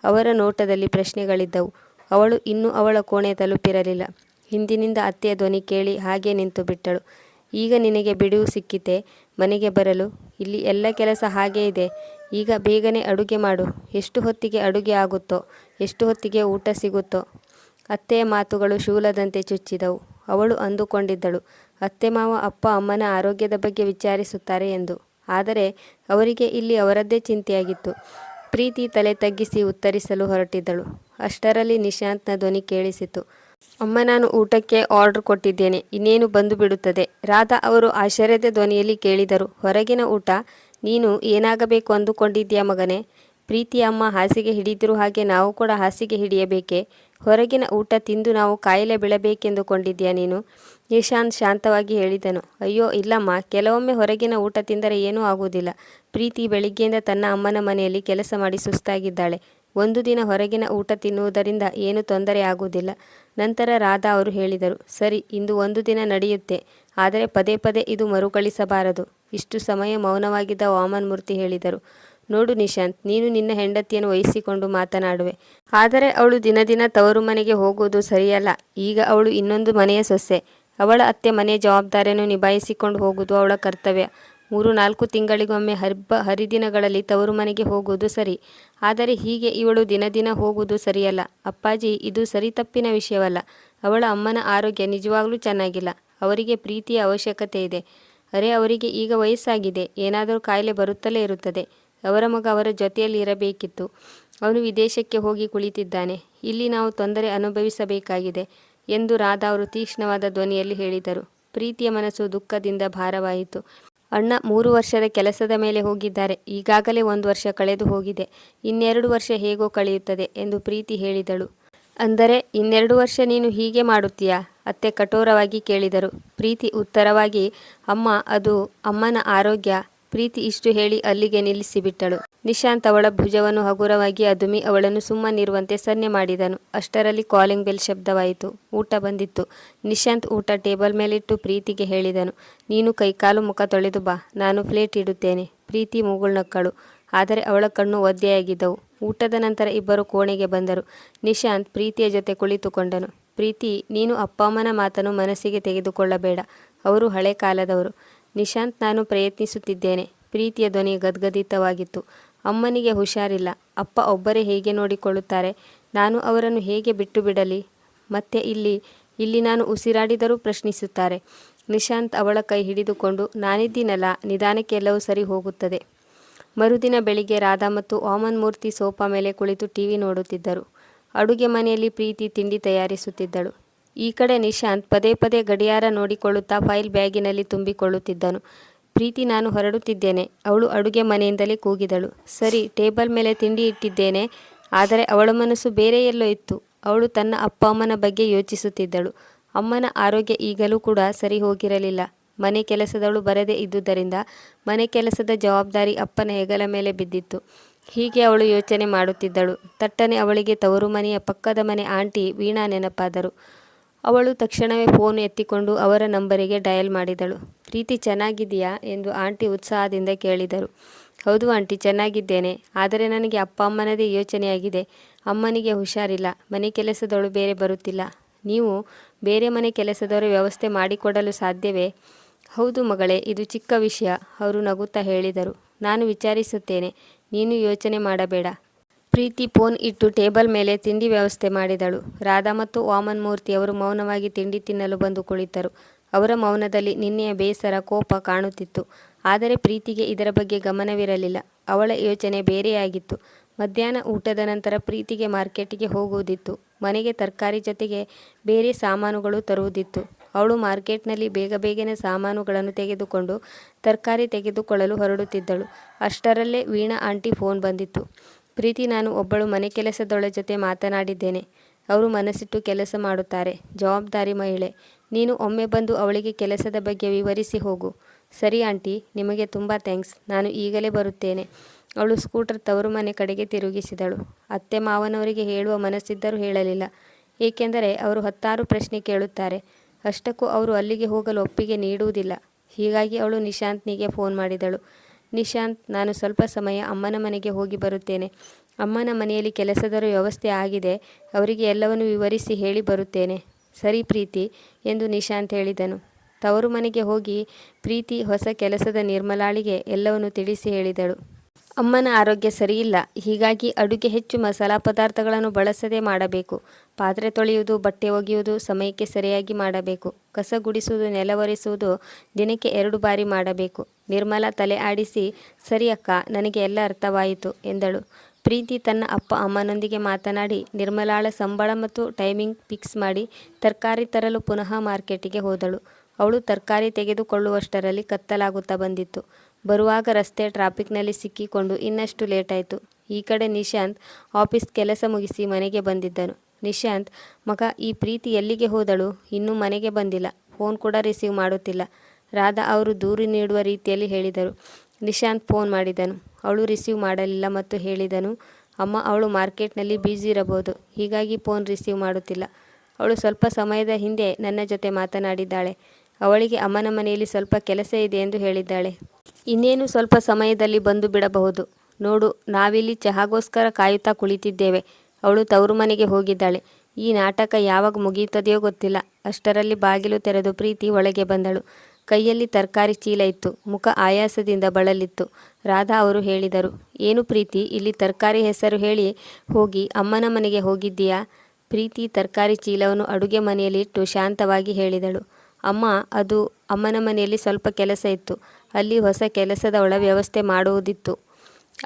ಅವರ ನೋಟದಲ್ಲಿ ಪ್ರಶ್ನೆಗಳಿದ್ದವು. ಅವಳು ಇನ್ನೂ ಅವಳ ಕೋಣೆ ತಲುಪಿರಲಿಲ್ಲ. ಹಿಂದಿನಿಂದ ಅತ್ತೆಯ ಧ್ವನಿ ಕೇಳಿ ಹಾಗೆ ನಿಂತು ಬಿಟ್ಟಳು. ಈಗ ನಿನಗೆ ಬಿಡುವು ಸಿಕ್ಕಿತೆ, ಮನೆಗೆ ಬರಲು. ಇಲ್ಲಿ ಎಲ್ಲ ಕೆಲಸ ಹಾಗೇ ಇದೆ. ಈಗ ಬೇಗನೆ ಅಡುಗೆ ಮಾಡು. ಎಷ್ಟು ಹೊತ್ತಿಗೆ ಅಡುಗೆ ಆಗುತ್ತೋ, ಎಷ್ಟು ಹೊತ್ತಿಗೆ ಊಟ ಸಿಗುತ್ತೋ. ಅತ್ತೆಯ ಮಾತುಗಳು ಶೂಲದಂತೆ ಚುಚ್ಚಿದವು. ಅವಳು ಅಂದುಕೊಂಡಿದ್ದಳು. ಅತ್ತೆ ಮಾವ ಅಪ್ಪ ಅಮ್ಮನ ಆರೋಗ್ಯದ ಬಗ್ಗೆ ವಿಚಾರಿಸುತ್ತಾರೆ ಎಂದು. ಆದರೆ ಅವರಿಗೆ ಇಲ್ಲಿ ಅವರದ್ದೇ ಚಿಂತೆಯಾಗಿತ್ತು. ಪ್ರೀತಿ ತಲೆ ತಗ್ಗಿಸಿ ಉತ್ತರಿಸಲು ಹೊರಟಿದ್ದಳು. ಅಷ್ಟರಲ್ಲಿ ನಿಶಾಂತ್ನ ಧ್ವನಿ ಕೇಳಿಸಿತು. ಅಮ್ಮ, ನಾನು ಊಟಕ್ಕೆ ಆರ್ಡರ್ ಕೊಟ್ಟಿದ್ದೇನೆ. ಇನ್ನೇನು ಬಂದು ಬಿಡುತ್ತದೆ? ರಾಧಾ ಅವರು ಆಶ್ಚರ್ಯದ ಧ್ವನಿಯಲ್ಲಿ ಕೇಳಿದರು. ಹೊರಗಿನ ಊಟ? ನೀನು ಏನಾಗಬೇಕು ಅಂದುಕೊಂಡಿದ್ಯಾ ಮಗನೇ? ಪ್ರೀತಿ ಅಮ್ಮ ಹಾಸಿಗೆ ಹಿಡಿದಿರು ಹಾಗೆ ನಾವು ಕೂಡ ಹಾಸಿಗೆ ಹಿಡಿಯಬೇಕೆ? ಹೊರಗಿನ ಊಟ ತಿಂದು ನಾವು ಕಾಯಿಲೆ ಬೀಳಬೇಕೆಂದುಕೊಂಡಿದ್ಯಾ ನೀನು? ನಿಶಾಂತ್ ಶಾಂತವಾಗಿ ಹೇಳಿದನು. ಅಯ್ಯೋ, ಇಲ್ಲಮ್ಮ. ಕೆಲವೊಮ್ಮೆ ಹೊರಗಿನ ಊಟ ತಿಂದರೆ ಏನೂ ಆಗುವುದಿಲ್ಲ. ಪ್ರೀತಿ ಬೆಳಿಗ್ಗೆಯಿಂದ ತನ್ನ ಅಮ್ಮನ ಮನೆಯಲ್ಲಿ ಕೆಲಸ ಮಾಡಿ ಸುಸ್ತಾಗಿದ್ದಾಳೆ. ಒಂದು ದಿನ ಹೊರಗಿನ ಊಟ ತಿನ್ನುವುದರಿಂದ ಏನು ತೊಂದರೆ ಆಗುವುದಿಲ್ಲ ನಂತರ ರಾಧಾ ಅವರು ಹೇಳಿದರು, ಸರಿ, ಇಂದು ಒಂದು ದಿನ ನಡೆಯುತ್ತೆ. ಆದರೆ ಪದೇ ಪದೇ ಇದು ಮರುಕಳಿಸಬಾರದು. ಇಷ್ಟು ಸಮಯ ಮೌನವಾಗಿದ್ದ ವಾಮನ್ ಮೂರ್ತಿ ಹೇಳಿದರು, ನೋಡು ನಿಶಾಂತ್, ನೀನು ನಿನ್ನ ಹೆಂಡತಿಯನ್ನು ವಹಿಸಿಕೊಂಡು ಮಾತನಾಡುವೆ. ಆದರೆ ಅವಳು ದಿನ ದಿನ ತವರು ಮನೆಗೆ ಹೋಗುವುದು ಸರಿಯಲ್ಲ. ಈಗ ಅವಳು ಇನ್ನೊಂದು ಮನೆಯ ಸೊಸೆ. ಅವಳ ಅತ್ತೆ ಮನೆಯ ಜವಾಬ್ದಾರಿಯನ್ನು ನಿಭಾಯಿಸಿಕೊಂಡು ಹೋಗುವುದು ಅವಳ ಕರ್ತವ್ಯ. ಮೂರು ನಾಲ್ಕು ತಿಂಗಳಿಗೊಮ್ಮೆ ಹಬ್ಬ ಹರಿದಿನಗಳಲ್ಲಿ ತವರು ಮನೆಗೆ ಹೋಗುವುದು ಸರಿ. ಆದರೆ ಹೀಗೆ ಇವಳು ದಿನ ದಿನ ಹೋಗುವುದು ಸರಿಯಲ್ಲ. ಅಪ್ಪಾಜಿ, ಇದು ಸರಿ ತಪ್ಪಿನ ವಿಷಯವಲ್ಲ. ಅವಳ ಅಮ್ಮನ ಆರೋಗ್ಯ ನಿಜವಾಗ್ಲೂ ಚೆನ್ನಾಗಿಲ್ಲ. ಅವರಿಗೆ ಪ್ರೀತಿಯ ಅವಶ್ಯಕತೆ ಇದೆ. ಅರೆ, ಅವರಿಗೆ ಈಗ ವಯಸ್ಸಾಗಿದೆ. ಏನಾದರೂ ಕಾಯಿಲೆ ಬರುತ್ತಲೇ ಇರುತ್ತದೆ. ಅವರ ಮಗ ಅವರ ಜೊತೆಯಲ್ಲಿ ಇರಬೇಕಿತ್ತು. ಅವನು ವಿದೇಶಕ್ಕೆ ಹೋಗಿ ಕುಳಿತಿದ್ದಾನೆ. ಇಲ್ಲಿ ನಾವು ತೊಂದರೆ ಅನುಭವಿಸಬೇಕಾಗಿದೆ ಎಂದು ರಾಧಾ ಅವರು ತೀಕ್ಷ್ಣವಾದ ಧ್ವನಿಯಲ್ಲಿ ಹೇಳಿದರು. ಪ್ರೀತಿಯ ಮನಸ್ಸು ದುಃಖದಿಂದ ಭಾರವಾಯಿತು. ಅಣ್ಣ ಮೂರು ವರ್ಷದ ಕೆಲಸದ ಮೇಲೆ ಹೋಗಿದ್ದಾರೆ. ಈಗಾಗಲೇ ಒಂದು ವರ್ಷ ಕಳೆದು ಹೋಗಿದೆ. ಇನ್ನೆರಡು ವರ್ಷ ಹೇಗೋ ಕಳೆಯುತ್ತದೆ ಎಂದು ಪ್ರೀತಿ ಹೇಳಿದಳು. ಅಂದರೆ, ಇನ್ನೆರಡು ವರ್ಷ ನೀನು ಹೀಗೆ ಮಾಡುತ್ತೀಯಾ? ಅತ್ತೆ ಕಠೋರವಾಗಿ ಕೇಳಿದರು. ಪ್ರೀತಿ ಉತ್ತರವಾಗಿ, ಅಮ್ಮ, ಅದು ಅಮ್ಮನ ಆರೋಗ್ಯ. ಪ್ರೀತಿ ಇಷ್ಟು ಹೇಳಿ ಅಲ್ಲಿಗೆ ನಿಲ್ಲಿಸಿಬಿಟ್ಟಳು. ನಿಶಾಂತ್ ಅವಳ ಭುಜವನ್ನು ಹಗುರವಾಗಿ ಅದುಮಿ ಅವಳನ್ನು ಸುಮ್ಮನಿರುವಂತೆ ಸನ್ನೆ ಮಾಡಿದನು. ಅಷ್ಟರಲ್ಲಿ ಕಾಲಿಂಗ್ ಬೆಲ್ ಶಬ್ದವಾಯಿತು. ಊಟ ಬಂದಿತ್ತು. ನಿಶಾಂತ್ ಊಟ ಟೇಬಲ್ ಮೇಲಿಟ್ಟು ಪ್ರೀತಿಗೆ ಹೇಳಿದನು. ನೀನು ಕೈಕಾಲು ಮುಖ ತೊಳೆದು ಬಾ. ನಾನು ಪ್ಲೇಟ್ ಇಡುತ್ತೇನೆ. ಪ್ರೀತಿ ಮುಗುಳ್ನಕ್ಕಳು ಆದರೆ ಅವಳ ಕಣ್ಣು ಒದ್ದೆಯಾಗಿದ್ದವು. ಊಟದ ನಂತರ ಇಬ್ಬರು ಕೋಣೆಗೆ ಬಂದರು. ನಿಶಾಂತ್ ಪ್ರೀತಿಯ ಜೊತೆ ಕುಳಿತುಕೊಂಡನು. ಪ್ರೀತಿ, ನೀನು ಅಪ್ಪ ಅಮ್ಮನ ಮಾತನ್ನು ಮನಸ್ಸಿಗೆ ತೆಗೆದುಕೊಳ್ಳಬೇಡ. ಅವರು ಹಳೆ ಕಾಲದವರು. ನಿಶಾಂತ್ ನಾನು ಪ್ರಯತ್ನಿಸುತ್ತಿದ್ದೇನೆ. ಪ್ರೀತಿಯ ಧ್ವನಿ ಗದ್ಗದಿತವಾಗಿತ್ತು. ಅಮ್ಮನಿಗೆ ಹುಷಾರಿಲ್ಲ. ಅಪ್ಪ ಒಬ್ಬರೇ ಹೇಗೆ ನೋಡಿಕೊಳ್ಳುತ್ತಾರೆ? ನಾನು ಅವರನ್ನು ಹೇಗೆ ಬಿಟ್ಟು ಬಿಡಲಿ ಮತ್ತೆ ಇಲ್ಲಿ ಇಲ್ಲಿ ನಾನು ಉಸಿರಾಡಿದರೂ ಪ್ರಶ್ನಿಸುತ್ತಾರೆ. ನಿಶಾಂತ್ ಅವಳ ಕೈ ಹಿಡಿದುಕೊಂಡು, ನಾನಿದ್ದೀನಲ್ಲ, ನಿಧಾನಕ್ಕೆ ಎಲ್ಲವೂ ಸರಿ ಹೋಗುತ್ತದೆ. ಮರುದಿನ ಬೆಳಿಗ್ಗೆ ರಾಧಾ ಮತ್ತು ವಾಮನ್ ಮೂರ್ತಿ ಸೋಫಾ ಮೇಲೆ ಕುಳಿತು ಟಿವಿ ನೋಡುತ್ತಿದ್ದರು. ಅಡುಗೆ ಮನೆಯಲ್ಲಿ ಪ್ರೀತಿ ತಿಂಡಿ ತಯಾರಿಸುತ್ತಿದ್ದಳು. ಈ ಕಡೆ ನಿಶಾಂತ್ ಪದೇ ಪದೇ ಗಡಿಯಾರ ನೋಡಿಕೊಳ್ಳುತ್ತಾ ಫೈಲ್ ಬ್ಯಾಗಿನಲ್ಲಿ ತುಂಬಿಕೊಳ್ಳುತ್ತಿದ್ದನು. ಪ್ರೀತಿ ನಾನು ಹೊರಡುತ್ತಿದ್ದೇನೆ. ಅವಳು ಅಡುಗೆ ಮನೆಯಿಂದಲೇ ಕೂಗಿದಳು. ಸರಿ, ಟೇಬಲ್ ಮೇಲೆ ತಿಂಡಿ ಇಟ್ಟಿದ್ದೇನೆ. ಆದರೆ ಅವಳ ಮನಸ್ಸು ಬೇರೆ ಎಲ್ಲೋ ಇತ್ತು. ಅವಳು ತನ್ನ ಅಪ್ಪ ಅಮ್ಮನ ಬಗ್ಗೆ ಯೋಚಿಸುತ್ತಿದ್ದಳು. ಅಮ್ಮನ ಆರೋಗ್ಯ ಈಗಲೂ ಕೂಡ ಸರಿ ಹೋಗಿರಲಿಲ್ಲ. ಮನೆ ಕೆಲಸದವಳು ಬರದೇ ಇದ್ದುದರಿಂದ ಮನೆ ಕೆಲಸದ ಜವಾಬ್ದಾರಿ ಅಪ್ಪನ ಹೆಗಲ ಮೇಲೆ ಬಿದ್ದಿತ್ತು. ಹೀಗೆ ಅವಳು ಯೋಚನೆ ಮಾಡುತ್ತಿದ್ದಳು. ತಟ್ಟನೆ ಅವಳಿಗೆ ತವರು ಮನೆಯ ಪಕ್ಕದ ಮನೆ ಆಂಟಿ ವೀಣಾ ನೆನಪಾದರು. ಅವಳು ತಕ್ಷಣವೇ ಫೋನ್ ಎತ್ತಿಕೊಂಡು ಅವರ ನಂಬರಿಗೆ ಡಯಲ್ ಮಾಡಿದಳು. ಪ್ರೀತಿ ಚೆನ್ನಾಗಿದೆಯಾ ಎಂದು ಆಂಟಿ ಉತ್ಸಾಹದಿಂದ ಕೇಳಿದರು. ಹೌದು ಆಂಟಿ, ಚೆನ್ನಾಗಿದ್ದೇನೆ. ಆದರೆ ನನಗೆ ಅಪ್ಪ ಅಮ್ಮನದೇ ಯೋಚನೆಯಾಗಿದೆ. ಅಮ್ಮನಿಗೆ ಹುಷಾರಿಲ್ಲ. ಮನೆ ಕೆಲಸದವಳು ಬೇರೆ ಬರುತ್ತಿಲ್ಲ. ನೀವು ಬೇರೆ ಮನೆ ಕೆಲಸದವರ ವ್ಯವಸ್ಥೆ ಮಾಡಿಕೊಡಲು ಸಾಧ್ಯವೇ? ಹೌದು ಮಗಳೇ, ಇದು ಚಿಕ್ಕ ವಿಷಯ, ಅವರು ನಗುತ್ತಾ ಹೇಳಿದರು. ನಾನು ವಿಚಾರಿಸುತ್ತೇನೆ. ನೀನು ಯೋಚನೆ ಮಾಡಬೇಡ. ಪ್ರೀತಿ ಫೋನ್ ಇಟ್ಟು ಟೇಬಲ್ ಮೇಲೆ ತಿಂಡಿ ವ್ಯವಸ್ಥೆ ಮಾಡಿದಳು. ರಾಧಾ ಮತ್ತು ವಾಮನ್ ಮೂರ್ತಿ ಅವರು ಮೌನವಾಗಿ ತಿಂಡಿ ತಿನ್ನಲು ಬಂದು ಕುಳಿತರು. ಅವರ ಮೌನದಲ್ಲಿ ನಿನ್ನೆಯ ಬೇಸರ, ಕೋಪ ಕಾಣುತ್ತಿತ್ತು. ಆದರೆ ಪ್ರೀತಿಗೆ ಇದರ ಬಗ್ಗೆ ಗಮನವಿರಲಿಲ್ಲ. ಅವಳ ಯೋಚನೆ ಬೇರೆಯಾಗಿತ್ತು. ಮಧ್ಯಾಹ್ನ ಊಟದ ನಂತರ ಪ್ರೀತಿಗೆ ಮಾರ್ಕೆಟಿಗೆ ಹೋಗುವುದಿತ್ತು. ಮನೆಗೆ ತರಕಾರಿ ಜೊತೆಗೆ ಬೇರೆ ಸಾಮಾನುಗಳು ತರುವುದಿತ್ತು. ಅವಳು ಮಾರ್ಕೆಟ್ನಲ್ಲಿ ಬೇಗ ಬೇಗನೆ ಸಾಮಾನುಗಳನ್ನು ತೆಗೆದುಕೊಂಡು ತರಕಾರಿ ತೆಗೆದುಕೊಳ್ಳಲು ಹೊರಡುತ್ತಿದ್ದಳು. ಅಷ್ಟರಲ್ಲೇ ವೀಣಾ ಆಂಟಿ ಫೋನ್ ಬಂದಿತ್ತು. ಪ್ರೀತಿ ನಾನು ಒಬ್ಬಳು ಮನೆ ಕೆಲಸದೊಳ ಜೊತೆ ಮಾತನಾಡಿದ್ದೇನೆ. ಅವರು ಮನಸ್ಸಿಟ್ಟು ಕೆಲಸ ಮಾಡುತ್ತಾರೆ. ಜವಾಬ್ದಾರಿ ಮಹಿಳೆ. ನೀನು ಒಮ್ಮೆ ಬಂದು ಅವಳಿಗೆ ಕೆಲಸದ ಬಗ್ಗೆ ವಿವರಿಸಿ ಹೋಗು. ಸರಿ ಆಂಟಿ, ನಿಮಗೆ ತುಂಬ ಥ್ಯಾಂಕ್ಸ್. ನಾನು ಈಗಲೇ ಬರುತ್ತೇನೆ. ಅವಳು ಸ್ಕೂಟರ್ ತವರು ಮನೆ ಕಡೆಗೆ ತಿರುಗಿಸಿದಳು. ಅತ್ತೆ ಮಾವನವರಿಗೆ ಹೇಳುವ ಮನಸ್ಸಿದ್ದರೂ ಹೇಳಲಿಲ್ಲ. ಏಕೆಂದರೆ ಅವರು ಹತ್ತಾರು ಪ್ರಶ್ನೆ ಕೇಳುತ್ತಾರೆ. ಅಷ್ಟಕ್ಕೂ ಅವರು ಅಲ್ಲಿಗೆ ಹೋಗಲು ಒಪ್ಪಿಗೆ ನೀಡುವುದಿಲ್ಲ. ಹೀಗಾಗಿ ಅವಳು ನಿಶಾಂತ್ನಿಗೆ ಫೋನ್ ಮಾಡಿದಳು. ನಿಶಾಂತ್, ನಾನು ಸ್ವಲ್ಪ ಸಮಯ ಅಮ್ಮನ ಮನೆಗೆ ಹೋಗಿ ಬರುತ್ತೇನೆ. ಅಮ್ಮನ ಮನೆಯಲ್ಲಿ ಕೆಲಸದರ ವ್ಯವಸ್ಥೆ ಆಗಿದೆ. ಅವರಿಗೆ ಎಲ್ಲವನ್ನು ವಿವರಿಸಿ ಹೇಳಿ ಬರುತ್ತೇನೆ. ಸರಿ ಪ್ರೀತಿ ಎಂದು ನಿಶಾಂತ್ ಹೇಳಿದನು. ತವರು ಮನೆಗೆ ಹೋಗಿ ಪ್ರೀತಿ ಹೊಸ ಕೆಲಸದ ನಿರ್ಮಲಾಳಿಗೆ ಎಲ್ಲವನ್ನು ತಿಳಿಸಿ ಹೇಳಿದಳು. ಅಮ್ಮನ ಆರೋಗ್ಯ ಸರಿಯಿಲ್ಲ. ಹೀಗಾಗಿ ಅಡುಗೆ ಹೆಚ್ಚು ಮಸಾಲ ಪದಾರ್ಥಗಳನ್ನು ಬಳಸದೆ ಮಾಡಬೇಕು. ಪಾತ್ರೆ ತೊಳೆಯುವುದು, ಬಟ್ಟೆ ಒಗೆಯುವುದು ಸಮಯಕ್ಕೆ ಸರಿಯಾಗಿ ಮಾಡಬೇಕು. ಕಸ ಗುಡಿಸುವುದು, ನೆಲ ಒರೆಸುವುದು ದಿನಕ್ಕೆ ಎರಡು ಬಾರಿ ಮಾಡಬೇಕು. ನಿರ್ಮಲಾ ತಲೆ ಆಡಿಸಿ, ಸರಿ ಅಕ್ಕ, ನನಗೆ ಎಲ್ಲ ಅರ್ಥವಾಯಿತು ಎಂದಳು. ಪ್ರೀತಿ ತನ್ನ ಅಪ್ಪ ಅಮ್ಮನೊಂದಿಗೆ ಮಾತನಾಡಿ, ನಿರ್ಮಲಾಳ ಸಂಬಳ ಮತ್ತು ಟೈಮಿಂಗ್ ಫಿಕ್ಸ್ ಮಾಡಿ ತರಕಾರಿ ತರಲು ಪುನಃ ಮಾರ್ಕೆಟಿಗೆ ಹೋದಳು. ಅವಳು ತರಕಾರಿ ತೆಗೆದುಕೊಳ್ಳುವಷ್ಟರಲ್ಲಿ ಕತ್ತಲಾಗುತ್ತಾ ಬಂದಿತ್ತು. ಬರುವಾಗ ರಸ್ತೆ ಟ್ರಾಫಿಕ್ನಲ್ಲಿ ಸಿಕ್ಕಿಕೊಂಡು ಇನ್ನಷ್ಟು ಲೇಟಾಯಿತು. ಈ ಕಡೆ ನಿಶಾಂತ್ ಆಫೀಸ್ ಕೆಲಸ ಮುಗಿಸಿ ಮನೆಗೆ ಬಂದಿದ್ದನು. ನಿಶಾಂತ್, ಮಗ, ಈ ಪ್ರೀತಿ ಎಲ್ಲಿಗೆ ಹೋದಳು? ಇನ್ನೂ ಮನೆಗೆ ಬಂದಿಲ್ಲ. ಫೋನ್ ಕೂಡ ರಿಸೀವ್ ಮಾಡುತ್ತಿಲ್ಲ. ರಾಧಾ ಅವರು ದೂರು ನೀಡುವ ರೀತಿಯಲ್ಲಿ ಹೇಳಿದರು. ನಿಶಾಂತ್ ಫೋನ್ ಮಾಡಿದನು. ಅವಳು ರಿಸೀವ್ ಮಾಡಲಿಲ್ಲ ಮತ್ತು ಹೇಳಿದನು, ಅಮ್ಮ, ಅವಳು ಮಾರ್ಕೆಟ್ನಲ್ಲಿ ಬ್ಯುಸಿ ಇರಬಹುದು. ಹೀಗಾಗಿ ಫೋನ್ ರಿಸೀವ್ ಮಾಡುತ್ತಿಲ್ಲ. ಅವಳು ಸ್ವಲ್ಪ ಸಮಯದ ಹಿಂದೆ ನನ್ನ ಜೊತೆ ಮಾತನಾಡಿದ್ದಾಳೆ. ಅವಳಿಗೆ ಅಮ್ಮನ ಮನೆಯಲ್ಲಿ ಸ್ವಲ್ಪ ಕೆಲಸ ಇದೆ ಎಂದು ಹೇಳಿದ್ದಾಳೆ. ಇನ್ನೇನು ಸ್ವಲ್ಪ ಸಮಯದಲ್ಲಿ ಬಂದು ಬಿಡಬಹುದು. ನೋಡು, ನಾವಿಲ್ಲಿ ಚಹಾಗೋಸ್ಕರ ಕಾಯುತ್ತಾ ಕುಳಿತಿದ್ದೇವೆ. ಅವಳು ತವರು ಮನೆಗೆ ಹೋಗಿದ್ದಾಳೆ. ಈ ನಾಟಕ ಯಾವಾಗ ಮುಗಿಯುತ್ತದೆಯೋ ಗೊತ್ತಿಲ್ಲ. ಅಷ್ಟರಲ್ಲಿ ಬಾಗಿಲು ತೆರೆದು ಪ್ರೀತಿ ಒಳಗೆ ಬಂದಳು. ಕೈಯಲ್ಲಿ ತರಕಾರಿ ಚೀಲ ಇತ್ತು. ಮುಖ ಆಯಾಸದಿಂದ ಬಳಲಿತ್ತು. ರಾಧಾ ಅವರು ಹೇಳಿದರು, ಏನು ಪ್ರೀತಿ? ಇಲ್ಲಿ ತರಕಾರಿ ಹೆಸರು ಹೇಳಿ ಹೋಗಿ, ಅಮ್ಮನ ಮನೆಗೆ ಹೋಗಿದ್ದೀಯಾ? ಪ್ರೀತಿ ತರಕಾರಿ ಚೀಲವನ್ನು ಅಡುಗೆ ಮನೆಯಲ್ಲಿ ಇಟ್ಟು ಶಾಂತವಾಗಿ ಹೇಳಿದಳು. ಅಮ್ಮ, ಅದು ಅಮ್ಮನ ಮನೆಯಲ್ಲಿ ಸ್ವಲ್ಪ ಕೆಲಸ ಇತ್ತು. ಅಲ್ಲಿ ಹೊಸ ಕೆಲಸದ ಒಳ ವ್ಯವಸ್ಥೆ ಮಾಡುವುದಿತ್ತು.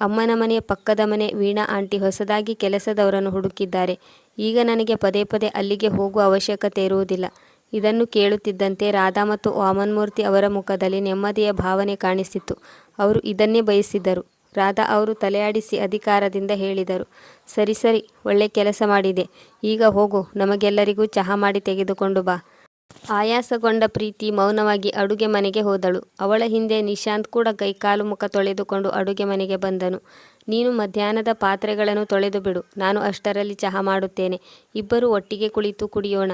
ಅಮ್ಮನ ಮನೆಯ ಪಕ್ಕದ ಮನೆ ವೀಣಾ ಆಂಟಿ ಹೊಸದಾಗಿ ಕೆಲಸದವರನ್ನು ಹುಡುಕಿದ್ದಾರೆ. ಈಗ ನನಗೆ ಪದೇ ಪದೇ ಅಲ್ಲಿಗೆ ಹೋಗುವ ಅವಶ್ಯಕತೆ ಇರುವುದಿಲ್ಲ. ಇದನ್ನು ಕೇಳುತ್ತಿದ್ದಂತೆ ರಾಧಾ ಮತ್ತು ವಾಮನ್ಮೂರ್ತಿ ಅವರ ಮುಖದಲ್ಲಿ ನೆಮ್ಮದಿಯ ಭಾವನೆ ಕಾಣಿಸಿತ್ತು ಅವರು ಇದನ್ನೇ ಬಯಸಿದ್ದರು ರಾಧಾ ಅವರು ತಲೆಯಾಡಿಸಿ ಅಧಿಕಾರದಿಂದ ಹೇಳಿದರು, ಸರಿ ಸರಿ, ಒಳ್ಳೆ ಕೆಲಸ ಮಾಡಿದೆ. ಈಗ ಹೋಗು, ನಮಗೆಲ್ಲರಿಗೂ ಚಹಾ ಮಾಡಿ ತೆಗೆದುಕೊಂಡು ಬಾ. ಆಯಾಸಗೊಂಡ ಪ್ರೀತಿ ಮೌನವಾಗಿ ಅಡುಗೆ ಮನೆಗೆ ಹೋದಳು. ಅವಳ ಹಿಂದೆ ನಿಶಾಂತ್ ಕೂಡ ಕೈಕಾಲು ಮುಖ ತೊಳೆದುಕೊಂಡು ಅಡುಗೆ ಮನೆಗೆ ಬಂದನು. ನೀನು ಮಧ್ಯಾಹ್ನದ ಪಾತ್ರೆಗಳನ್ನು ತೊಳೆದು ಬಿಡು. ನಾನು ಅಷ್ಟರಲ್ಲಿ ಚಹಾ ಮಾಡುತ್ತೇನೆ. ಇಬ್ಬರು ಒಟ್ಟಿಗೆ ಕುಳಿತು ಕುಡಿಯೋಣ.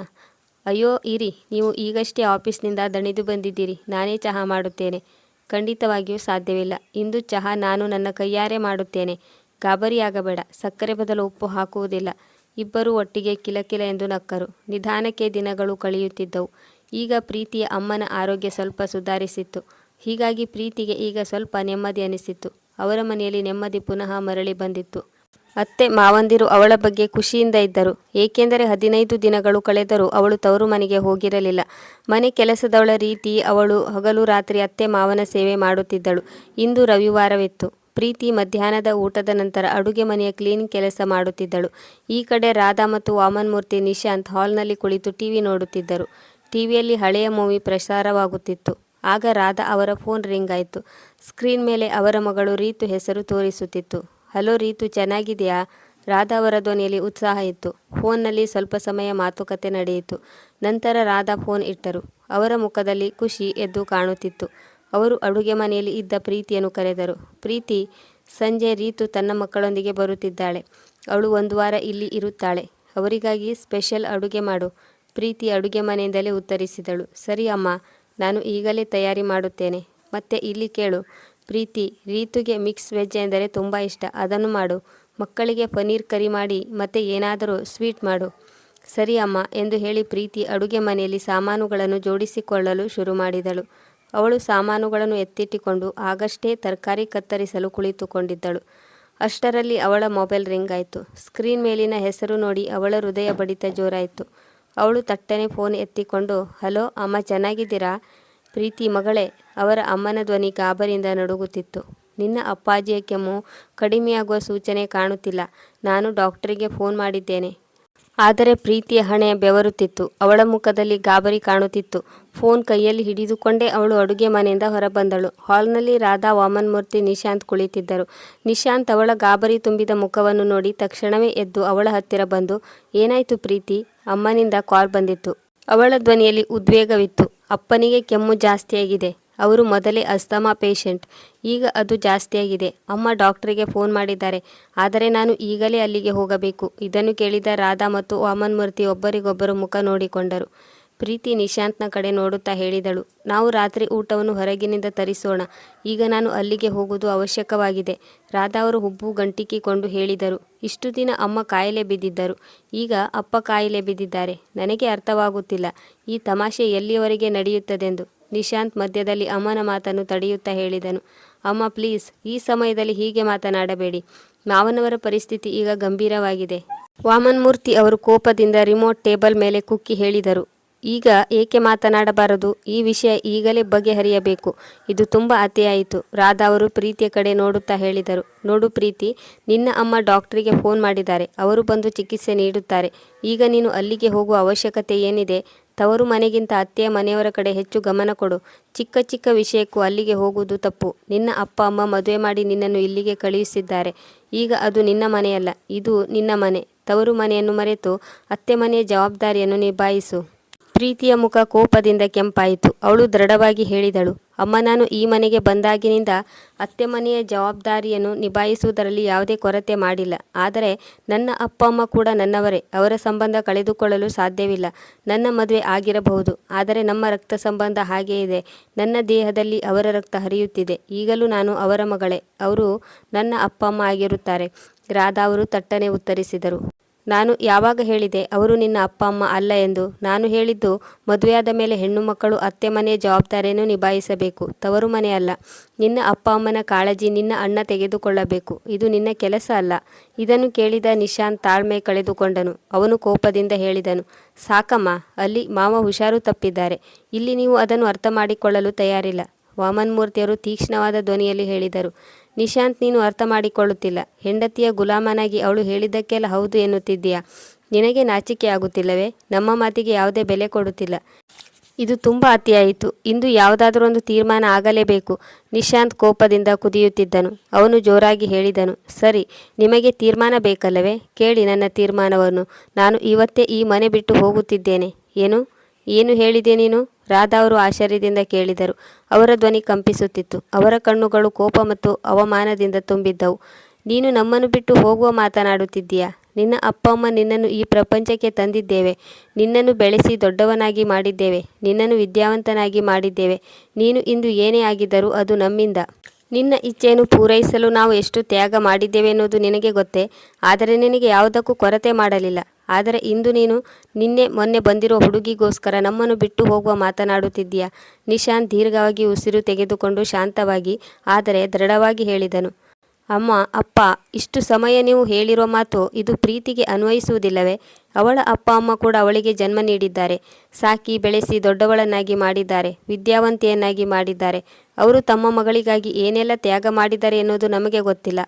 ಅಯ್ಯೋ, ಇರಿ. ನೀವು ಈಗಷ್ಟೇ ಆಫೀಸ್ನಿಂದ ದಣಿದು ಬಂದಿದ್ದೀರಿ. ನಾನೇ ಚಹಾ ಮಾಡುತ್ತೇನೆ. ಖಂಡಿತವಾಗಿಯೂ ಸಾಧ್ಯವಿಲ್ಲ. ಇಂದು ಚಹಾ ನಾನು ನನ್ನ ಕೈಯಾರೆ ಮಾಡುತ್ತೇನೆ. ಗಾಬರಿಯಾಗಬೇಡ. ಸಕ್ಕರೆ ಬದಲು ಉಪ್ಪು ಹಾಕುವುದಿಲ್ಲ. ಇಬ್ಬರೂ ಒಟ್ಟಿಗೆ ಕಿಲಕಿಲ ಎಂದು ನಕ್ಕರು. ನಿಧಾನಕ್ಕೆ ದಿನಗಳು ಕಳೆಯುತ್ತಿದ್ದವು. ಈಗ ಪ್ರೀತಿಯ ಅಮ್ಮನ ಆರೋಗ್ಯ ಸ್ವಲ್ಪ ಸುಧಾರಿಸಿತ್ತು. ಹೀಗಾಗಿ ಪ್ರೀತಿಗೆ ಈಗ ಸ್ವಲ್ಪ ನೆಮ್ಮದಿ ಅನಿಸಿತ್ತು. ಅವರ ಮನೆಯಲ್ಲಿ ನೆಮ್ಮದಿ ಪುನಃ ಮರಳಿ ಬಂದಿತ್ತು. ಅತ್ತೆ ಮಾವಂದಿರು ಅವಳ ಬಗ್ಗೆ ಖುಷಿಯಿಂದ ಇದ್ದರು. ಏಕೆಂದರೆ ಹದಿನೈದು ದಿನಗಳು ಕಳೆದರೂ ಅವಳು ತವರು ಮನೆಗೆ ಹೋಗಿರಲಿಲ್ಲ. ಮನೆ ಕೆಲಸದವಳ ರೀತಿ ಅವಳು ಹಗಲು ರಾತ್ರಿ ಅತ್ತೆ ಮಾವನ ಸೇವೆ ಮಾಡುತ್ತಿದ್ದಳು. ಇಂದು ರವಿವಾರವಿತ್ತು. ಪ್ರೀತಿ ಮಧ್ಯಾಹ್ನದ ಊಟದ ನಂತರ ಅಡುಗೆ ಮನೆಯ ಕ್ಲೀನ್ ಕೆಲಸ ಮಾಡುತ್ತಿದ್ದಳು. ಈ ಕಡೆ ರಾಧಾ ಮತ್ತು ವಾಮನ್ ಮೂರ್ತಿ ನಿಶಾಂತ್ ಹಾಲ್ನಲ್ಲಿ ಕುಳಿತು ಟಿವಿ ನೋಡುತ್ತಿದ್ದರು. ಟಿವಿಯಲ್ಲಿ ಹಳೆಯ ಮೂವಿ ಪ್ರಸಾರವಾಗುತ್ತಿತ್ತು. ಆಗ ರಾಧಾ ಅವರ ಫೋನ್ ರಿಂಗ್ ಆಯಿತು. ಸ್ಕ್ರೀನ್ ಮೇಲೆ ಅವರ ಮಗಳು ರೀತು ಹೆಸರು ತೋರಿಸುತ್ತಿತ್ತು. ಹಲೋ ರೀತು, ಚೆನ್ನಾಗಿದೆಯಾ? ರಾಧಾ ಅವರ ಧ್ವನಿಯಲ್ಲಿ ಉತ್ಸಾಹ ಇತ್ತು. ಫೋನ್ನಲ್ಲಿ ಸ್ವಲ್ಪ ಸಮಯ ಮಾತುಕತೆ ನಡೆಯಿತು. ನಂತರ ರಾಧಾ ಫೋನ್ ಇಟ್ಟರು. ಅವರ ಮುಖದಲ್ಲಿ ಖುಷಿ ಎದ್ದು ಕಾಣುತ್ತಿತ್ತು. ಅವರು ಅಡುಗೆ ಮನೆಯಲ್ಲಿ ಇದ್ದ ಪ್ರೀತಿಯನ್ನು ಕರೆದರು. ಪ್ರೀತಿ, ಸಂಜೆ ರೀತು ತನ್ನ ಮಕ್ಕಳೊಂದಿಗೆ ಬರುತ್ತಿದ್ದಾಳೆ. ಅವಳು ಒಂದು ವಾರ ಇಲ್ಲಿ ಇರುತ್ತಾಳೆ. ಅವರಿಗಾಗಿ ಸ್ಪೆಷಲ್ ಅಡುಗೆ ಮಾಡು. ಪ್ರೀತಿ ಅಡುಗೆ ಮನೆಯಿಂದಲೇ ಉತ್ತರಿಸಿದಳು. ಸರಿ ಅಮ್ಮ, ನಾನು ಈಗಲೇ ತಯಾರಿ ಮಾಡುತ್ತೇನೆ. ಮತ್ತೆ ಇಲ್ಲಿ ಕೇಳು. ಪ್ರೀತಿ, ರೀತುಗೆ ಮಿಕ್ಸ್ ವೆಜ್ ಎಂದರೆ ತುಂಬ ಇಷ್ಟ. ಅದನ್ನು ಮಾಡು. ಮಕ್ಕಳಿಗೆ ಪನೀರ್ ಕರಿ ಮಾಡಿ, ಮತ್ತೆ ಏನಾದರೂ ಸ್ವೀಟ್ ಮಾಡು. ಸರಿ ಅಮ್ಮ ಎಂದು ಹೇಳಿ ಪ್ರೀತಿ ಅಡುಗೆ ಮನೆಯಲ್ಲಿ ಸಾಮಾನುಗಳನ್ನು ಜೋಡಿಸಿಕೊಳ್ಳಲು ಶುರು ಮಾಡಿದಳು. ಅವಳು ಸಾಮಾನುಗಳನ್ನು ಎತ್ತಿಟ್ಟುಕೊಂಡು ಆಗಷ್ಟೇ ತರಕಾರಿ ಕತ್ತರಿಸಲು ಕುಳಿತುಕೊಂಡಿದ್ದಳು. ಅಷ್ಟರಲ್ಲಿ ಅವಳ ಮೊಬೈಲ್ ರಿಂಗ್ ಆಯಿತು. ಸ್ಕ್ರೀನ್ ಮೇಲಿನ ಹೆಸರು ನೋಡಿ ಅವಳ ಹೃದಯ ಬಡಿತ ಜೋರಾಯಿತು. ಅವಳು ತಟ್ಟನೆ ಫೋನ್ ಎತ್ತಿಕೊಂಡು, ಹಲೋ, ಅಮ್ಮ ಚೆನ್ನಾಗಿದ್ದೀರಾ? ಪ್ರೀತಿ ಮಗಳೇ. ಅವರ ಅಮ್ಮನ ಧ್ವನಿ ಗಾಬರಿಯಿಂದ ನಡುಗುತ್ತಿತ್ತು. ನಿನ್ನ ಅಪ್ಪಾಜಿಯ ಕೆಮ್ಮು ಕಡಿಮೆಯಾಗುವ ಸೂಚನೆ ಕಾಣುತ್ತಿಲ್ಲ. ನಾನು ಡಾಕ್ಟರಿಗೆ ಫೋನ್ ಮಾಡಿದ್ದೇನೆ. ಆದರೆ ಪ್ರೀತಿಯ ಹಣೆ ಬೆವರುತ್ತಿತ್ತು. ಅವಳ ಮುಖದಲ್ಲಿ ಗಾಬರಿ ಕಾಣುತ್ತಿತ್ತು. ಫೋನ್ ಕೈಯಲ್ಲಿ ಹಿಡಿದುಕೊಂಡೇ ಅವಳು ಅಡುಗೆ ಮನೆಯಿಂದ ಹೊರಬಂದಳು. ಹಾಲ್ನಲ್ಲಿ ರಾಧಾ ವಾಮನ್ಮೂರ್ತಿ ನಿಶಾಂತ್ ಕುಳಿತಿದ್ದರು. ನಿಶಾಂತ್ ಅವಳ ಗಾಬರಿ ತುಂಬಿದ ಮುಖವನ್ನು ನೋಡಿ ತಕ್ಷಣವೇ ಎದ್ದು ಅವಳ ಹತ್ತಿರ ಬಂದು, ಏನಾಯ್ತು ಪ್ರೀತಿ? ಅಮ್ಮನಿಂದ ಕಾಲ್ ಬಂದಿತ್ತು. ಅವಳ ಧ್ವನಿಯಲ್ಲಿ ಉದ್ವೇಗವಿತ್ತು. ಅಪ್ಪನಿಗೆ ಕೆಮ್ಮು ಜಾಸ್ತಿಯಾಗಿದೆ. ಅವರು ಮೊದಲೇ ಅಸ್ತಮಾ ಪೇಷಂಟ್. ಈಗ ಅದು ಜಾಸ್ತಿಯಾಗಿದೆ. ಅಮ್ಮ ಡಾಕ್ಟರಿಗೆ ಫೋನ್ ಮಾಡಿದ್ದಾರೆ. ಆದರೆ ನಾನು ಈಗಲೇ ಅಲ್ಲಿಗೆ ಹೋಗಬೇಕು. ಇದನ್ನು ಕೇಳಿದ ರಾಧಾ ಮತ್ತು ವಾಮನ್ಮೂರ್ತಿ ಒಬ್ಬರಿಗೊಬ್ಬರು ಮುಖ ನೋಡಿಕೊಂಡರು. ಪ್ರೀತಿ ನಿಶಾಂತ್ನ ಕಡೆ ನೋಡುತ್ತಾ ಹೇಳಿದಳು. ನಾವು ರಾತ್ರಿ ಊಟವನ್ನು ಹೊರಗಿನಿಂದ ತರಿಸೋಣ. ಈಗ ನಾನು ಅಲ್ಲಿಗೆ ಹೋಗುವುದು ಅವಶ್ಯಕವಾಗಿದೆ. ರಾಧಾ ಅವರು ಹುಬ್ಬು ಗಂಟಿಕ್ಕಿಕೊಂಡು ಹೇಳಿದರು. ಇಷ್ಟು ದಿನ ಅಮ್ಮ ಕಾಯಿಲೆ ಬಿದ್ದಿದ್ದರು. ಈಗ ಅಪ್ಪ ಕಾಯಿಲೆ ಬಿದ್ದಿದ್ದಾರೆ. ನನಗೆ ಅರ್ಥವಾಗುತ್ತಿಲ್ಲ. ಈ ತಮಾಷೆ ಎಲ್ಲಿಯವರೆಗೆ ನಡೆಯುತ್ತದೆಂದು. ನಿಶಾಂತ್ ಮಧ್ಯದಲ್ಲಿ ಅಮ್ಮನ ಮಾತನ್ನು ತಡೆಯುತ್ತಾ ಹೇಳಿದನು. ಅಮ್ಮ, ಪ್ಲೀಸ್, ಈ ಸಮಯದಲ್ಲಿ ಹೀಗೆ ಮಾತನಾಡಬೇಡಿ. ಮಾವನವರ ಪರಿಸ್ಥಿತಿ ಈಗ ಗಂಭೀರವಾಗಿದೆ. ವಾಮನ್ಮೂರ್ತಿ ಅವರು ಕೋಪದಿಂದ ರಿಮೋಟ್ ಟೇಬಲ್ ಮೇಲೆ ಕುಕ್ಕಿ ಹೇಳಿದರು. ಈಗ ಏಕೆ ಮಾತನಾಡಬಾರದು? ಈ ವಿಷಯ ಈಗಲೇ ಬಗೆಹರಿಯಬೇಕು. ಇದು ತುಂಬ ಅತಿಯಾಯಿತು. ರಾಧಾ ಅವರು ಪ್ರೀತಿಯ ಕಡೆ ನೋಡುತ್ತಾ ಹೇಳಿದರು. ನೋಡು ಪ್ರೀತಿ, ನಿನ್ನ ಅಮ್ಮ ಡಾಕ್ಟ್ರಿಗೆ ಫೋನ್ ಮಾಡಿದ್ದಾರೆ. ಅವರು ಬಂದು ಚಿಕಿತ್ಸೆ ನೀಡುತ್ತಾರೆ. ಈಗ ನೀನು ಅಲ್ಲಿಗೆ ಹೋಗುವ ಅವಶ್ಯಕತೆ ಏನಿದೆ? ತವರು ಮನೆಗಿಂತ ಅತ್ತೆಯ ಮನೆಯವರ ಕಡೆ ಹೆಚ್ಚು ಗಮನ ಕೊಡು. ಚಿಕ್ಕ ಚಿಕ್ಕ ವಿಷಯಕ್ಕೂ ಅಲ್ಲಿಗೆ ಹೋಗುವುದು ತಪ್ಪು. ನಿನ್ನ ಅಪ್ಪ, ಅಮ್ಮ ಮದುವೆ ಮಾಡಿ ನಿನ್ನನ್ನು ಇಲ್ಲಿಗೆ ಕಳುಹಿಸಿದ್ದಾರೆ. ಈಗ ಅದು ನಿನ್ನ ಮನೆಯಲ್ಲ. ಇದು ನಿನ್ನ ಮನೆ. ತವರು ಮನೆಯನ್ನು ಮರೆತು ಅತ್ತೆ ಮನೆಯ ಜವಾಬ್ದಾರಿಯನ್ನು ನಿಭಾಯಿಸು. ಪ್ರೀತಿಯ ಮುಖ ಕೋಪದಿಂದ ಕೆಂಪಾಯಿತು. ಅವಳು ದೃಢವಾಗಿ ಹೇಳಿದಳು, ಅಮ್ಮ, ನಾನು ಈ ಮನೆಗೆ ಬಂದಾಗಿನಿಂದ ಅತ್ತೆ ಮನೆಯ ಜವಾಬ್ದಾರಿಯನ್ನು ನಿಭಾಯಿಸುವುದರಲ್ಲಿ ಯಾವುದೇ ಕೊರತೆ ಮಾಡಿಲ್ಲ. ಆದರೆ ನನ್ನ ಅಪ್ಪ, ಅಮ್ಮ ಕೂಡ ನನ್ನವರೇ. ಅವರ ಸಂಬಂಧ ಕಳೆದುಕೊಳ್ಳಲು ಸಾಧ್ಯವಿಲ್ಲ. ನನ್ನ ಮದುವೆ ಆಗಿರಬಹುದು. ಆದರೆ ನಮ್ಮ ರಕ್ತ ಸಂಬಂಧ ಹಾಗೇ ಇದೆ. ನನ್ನ ದೇಹದಲ್ಲಿ ಅವರ ರಕ್ತ ಹರಿಯುತ್ತಿದೆ. ಈಗಲೂ ನಾನು ಅವರ ಮಗಳೇ. ಅವರು ನನ್ನ ಅಪ್ಪ, ಅಮ್ಮ ಆಗಿರುತ್ತಾರೆ. ರಾಧಾ ಅವರು ತಟ್ಟನೆ ಉತ್ತರಿಸಿದರು. ನಾನು ಯಾವಾಗ ಹೇಳಿದೆ, ಅವರು ನಿನ್ನ ಅಪ್ಪ, ಅಮ್ಮ ಅಲ್ಲ ಎಂದು. ನಾನು ಹೇಳಿದ್ದು, ಮದುವೆಯಾದ ಮೇಲೆ ಹೆಣ್ಣು ಮಕ್ಕಳು ಅತ್ತೆ ಮನೆಯ ಜವಾಬ್ದಾರಿಯನ್ನು ನಿಭಾಯಿಸಬೇಕು. ತವರು ಮನೆ ಅಲ್ಲ. ನಿನ್ನ ಅಪ್ಪ, ಅಮ್ಮನ ಕಾಳಜಿ ನಿನ್ನ ಅಣ್ಣ ತೆಗೆದುಕೊಳ್ಳಬೇಕು. ಇದು ನಿನ್ನ ಕೆಲಸ ಅಲ್ಲ. ಇದನ್ನು ಕೇಳಿದ ನಿಶಾಂತ್ ತಾಳ್ಮೆ ಕಳೆದುಕೊಂಡನು. ಅವನು ಕೋಪದಿಂದ ಹೇಳಿದನು, ಸಾಕಮ್ಮ, ಅಲ್ಲಿ ಮಾವ ಹುಷಾರು ತಪ್ಪಿದ್ದಾರೆ. ಇಲ್ಲಿ ನೀವು ಅದನ್ನು ಅರ್ಥ ಮಾಡಿಕೊಳ್ಳಲು ತಯಾರಿಲ್ಲ. ವಾಮನ್ಮೂರ್ತಿಯವರು ತೀಕ್ಷ್ಣವಾದ ಧ್ವನಿಯಲ್ಲಿ ಹೇಳಿದರು ನಿಶಾಂತ್ ನೀನು ಅರ್ಥ ಮಾಡಿಕೊಳ್ಳುತ್ತಿಲ್ಲ. ಹೆಂಡತಿಯ ಗುಲಾಮನಾಗಿ ಅವಳು ಹೇಳಿದ್ದಕ್ಕೆಲ್ಲ ಹೌದು ಎನ್ನುತ್ತಿದ್ದೀಯಾ? ನಿನಗೆ ನಾಚಿಕೆ ಆಗುತ್ತಿಲ್ಲವೇ? ನಮ್ಮ ಮಾತಿಗೆ ಯಾವುದೇ ಬೆಲೆ ಕೊಡುತ್ತಿಲ್ಲ. ಇದು ತುಂಬ ಅತಿಯಾಯಿತು. ಇಂದು ಯಾವುದಾದರೂ ಒಂದು ತೀರ್ಮಾನ ಆಗಲೇಬೇಕು. ನಿಶಾಂತ್ ಕೋಪದಿಂದ ಕುದಿಯುತ್ತಿದ್ದನು. ಅವನು ಜೋರಾಗಿ ಹೇಳಿದನು, ಸರಿ, ನಿಮಗೆ ತೀರ್ಮಾನ ಬೇಕಲ್ಲವೇ? ಕೇಳಿ ನನ್ನ ತೀರ್ಮಾನವನ್ನು. ನಾನು ಇವತ್ತೇ ಈ ಮನೆ ಬಿಟ್ಟು ಹೋಗುತ್ತಿದ್ದೇನೆ. ಏನು? ಏನು ಹೇಳಿದೆ ನೀನು? ರಾಧಾ ಅವರು ಆಶ್ಚರ್ಯದಿಂದ ಕೇಳಿದರು. ಅವರ ಧ್ವನಿ ಕಂಪಿಸುತ್ತಿತ್ತು. ಅವರ ಕಣ್ಣುಗಳು ಕೋಪ ಮತ್ತು ಅವಮಾನದಿಂದ ತುಂಬಿದ್ದವು. ನೀನು ನಮ್ಮನ್ನು ಬಿಟ್ಟು ಹೋಗುವ ಮಾತನಾಡುತ್ತಿದ್ದೀಯಾ? ನಿನ್ನ ಅಪ್ಪ ಅಮ್ಮ ನಿನ್ನನ್ನು ಈ ಪ್ರಪಂಚಕ್ಕೆ ತಂದಿದ್ದೇವೆ. ನಿನ್ನನ್ನು ಬೆಳೆಸಿ ದೊಡ್ಡವನಾಗಿ ಮಾಡಿದ್ದೇವೆ. ನಿನ್ನನ್ನು ವಿದ್ಯಾವಂತನಾಗಿ ಮಾಡಿದ್ದೇವೆ. ನೀನು ಇಂದು ಏನೇ ಆಗಿದ್ದರೂ ಅದು ನಮ್ಮಿಂದ. ನಿನ್ನ ಇಚ್ಛೆಯನ್ನು ಪೂರೈಸಲು ನಾವು ಎಷ್ಟು ತ್ಯಾಗ ಮಾಡಿದ್ದೇವೆ ಎನ್ನುವುದು ನಿನಗೆ ಗೊತ್ತೇ? ಆದರೆ ನಿನಗೆ ಯಾವುದಕ್ಕೂ ಕೊರತೆ ಮಾಡಲಿಲ್ಲ. ಆದರೆ ಇಂದು ನೀನು ನಿನ್ನೆ ಮೊನ್ನೆ ಬಂದಿರೋ ಹುಡುಗಿಗೋಸ್ಕರ ನಮ್ಮನ್ನು ಬಿಟ್ಟು ಹೋಗುವ ಮಾತನಾಡುತ್ತಿದ್ದೀಯಾ? ನಿಶಾಂತ್ ದೀರ್ಘವಾಗಿ ಉಸಿರು ತೆಗೆದುಕೊಂಡು ಶಾಂತವಾಗಿ, ಆದರೆ ದೃಢವಾಗಿ ಹೇಳಿದನು. ಅಮ್ಮ, ಅಪ್ಪ, ಇಷ್ಟು ಸಮಯ ನೀವು ಹೇಳಿರೋ ಮಾತು ಇದು ಪ್ರೀತಿಗೆ ಅನ್ವಯಿಸುವುದಿಲ್ಲವೇ? ಅವಳ ಅಪ್ಪ, ಅಮ್ಮ ಕೂಡ ಅವಳಿಗೆ ಜನ್ಮ ನೀಡಿದ್ದಾರೆ. ಸಾಕಿ ಬೆಳೆಸಿ ದೊಡ್ಡವಳನ್ನಾಗಿ ಮಾಡಿದ್ದಾರೆ, ವಿದ್ಯಾವಂತಿಯನ್ನಾಗಿ ಮಾಡಿದ್ದಾರೆ. ಅವರು ತಮ್ಮ ಮಗಳಿಗಾಗಿ ಏನೆಲ್ಲ ತ್ಯಾಗ ಮಾಡಿದ್ದಾರೆ ಎನ್ನುವುದು ನಮಗೆ ಗೊತ್ತಿಲ್ಲ.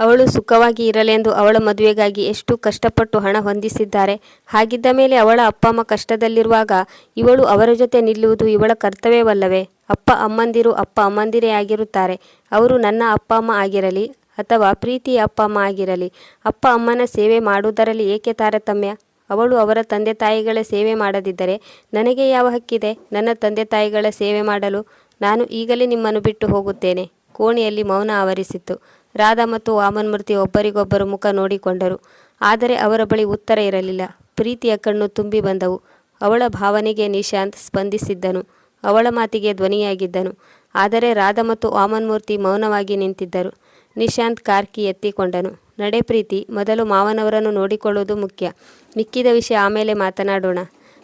ಅವಳು ಸುಖವಾಗಿ ಇರಲೆಂದು ಅವಳ ಮದುವೆಗಾಗಿ ಎಷ್ಟು ಕಷ್ಟಪಟ್ಟು ಹಣ ಹೊಂದಿಸಿದ್ದಾರೆ. ಹಾಗಿದ್ದ ಮೇಲೆ ಅವಳ ಅಪ್ಪ ಅಮ್ಮ ಕಷ್ಟದಲ್ಲಿರುವಾಗ ಇವಳು ಅವರ ಜೊತೆ ನಿಲ್ಲುವುದು ಇವಳ ಕರ್ತವ್ಯವಲ್ಲವೇ? ಅಪ್ಪ ಅಮ್ಮಂದಿರು ಅಪ್ಪ ಅಮ್ಮಂದಿರೇ ಆಗಿರುತ್ತಾರೆ. ಅವರು ನನ್ನ ಅಪ್ಪ ಅಮ್ಮ ಆಗಿರಲಿ ಅಥವಾ ಪ್ರೀತಿಯ ಅಪ್ಪ ಅಮ್ಮ ಆಗಿರಲಿ, ಅಪ್ಪ ಅಮ್ಮನ ಸೇವೆ ಮಾಡುವುದರಲ್ಲಿ ಏಕೆ ತಾರತಮ್ಯ? ಅವಳು ಅವರ ತಂದೆ ತಾಯಿಗಳ ಸೇವೆ ಮಾಡದಿದ್ದರೆ ನನಗೆ ಯಾವ ಹಕ್ಕಿದೆ? ನನ್ನ ತಂದೆ ತಾಯಿಗಳ ಸೇವೆ ಮಾಡಲು ನಾನು ಈಗಲೇ ನಿಮ್ಮನ್ನು ಬಿಟ್ಟು ಹೋಗುತ್ತೇನೆ. ಕೋಣೆಯಲ್ಲಿ ಮೌನ ಆವರಿಸಿತ್ತು ರಾಧಾ ಮತ್ತು ವಾಮನ್ಮೂರ್ತಿ ಒಬ್ಬರಿಗೊಬ್ಬರು ಮುಖ ನೋಡಿಕೊಂಡರು. ಆದರೆ ಅವರ ಬಳಿ ಉತ್ತರ ಇರಲಿಲ್ಲ. ಪ್ರೀತಿಯ ಕಣ್ಣು ತುಂಬಿ ಬಂದವು. ಅವಳ ಭಾವನೆಗೆ ನಿಶಾಂತ್ ಸ್ಪಂದಿಸಿದ್ದನು. ಅವಳ ಮಾತಿಗೆ ಧ್ವನಿಯಾಗಿದ್ದನು. ಆದರೆ ರಾಧಾ ಮತ್ತು ವಾಮನ್ಮೂರ್ತಿ ಮೌನವಾಗಿ ನಿಂತಿದ್ದರು. ನಿಶಾಂತ್ ಕಾರ್ಕಿ ಎತ್ತಿಕೊಂಡನು. ನಡೆ ಪ್ರೀತಿ, ಮೊದಲು ಮಾವನವರನ್ನು ನೋಡಿಕೊಳ್ಳುವುದು ಮುಖ್ಯ. ಮಿಕ್ಕಿದ ವಿಷಯ ಆಮೇಲೆ ಮಾತನಾಡೋಣ.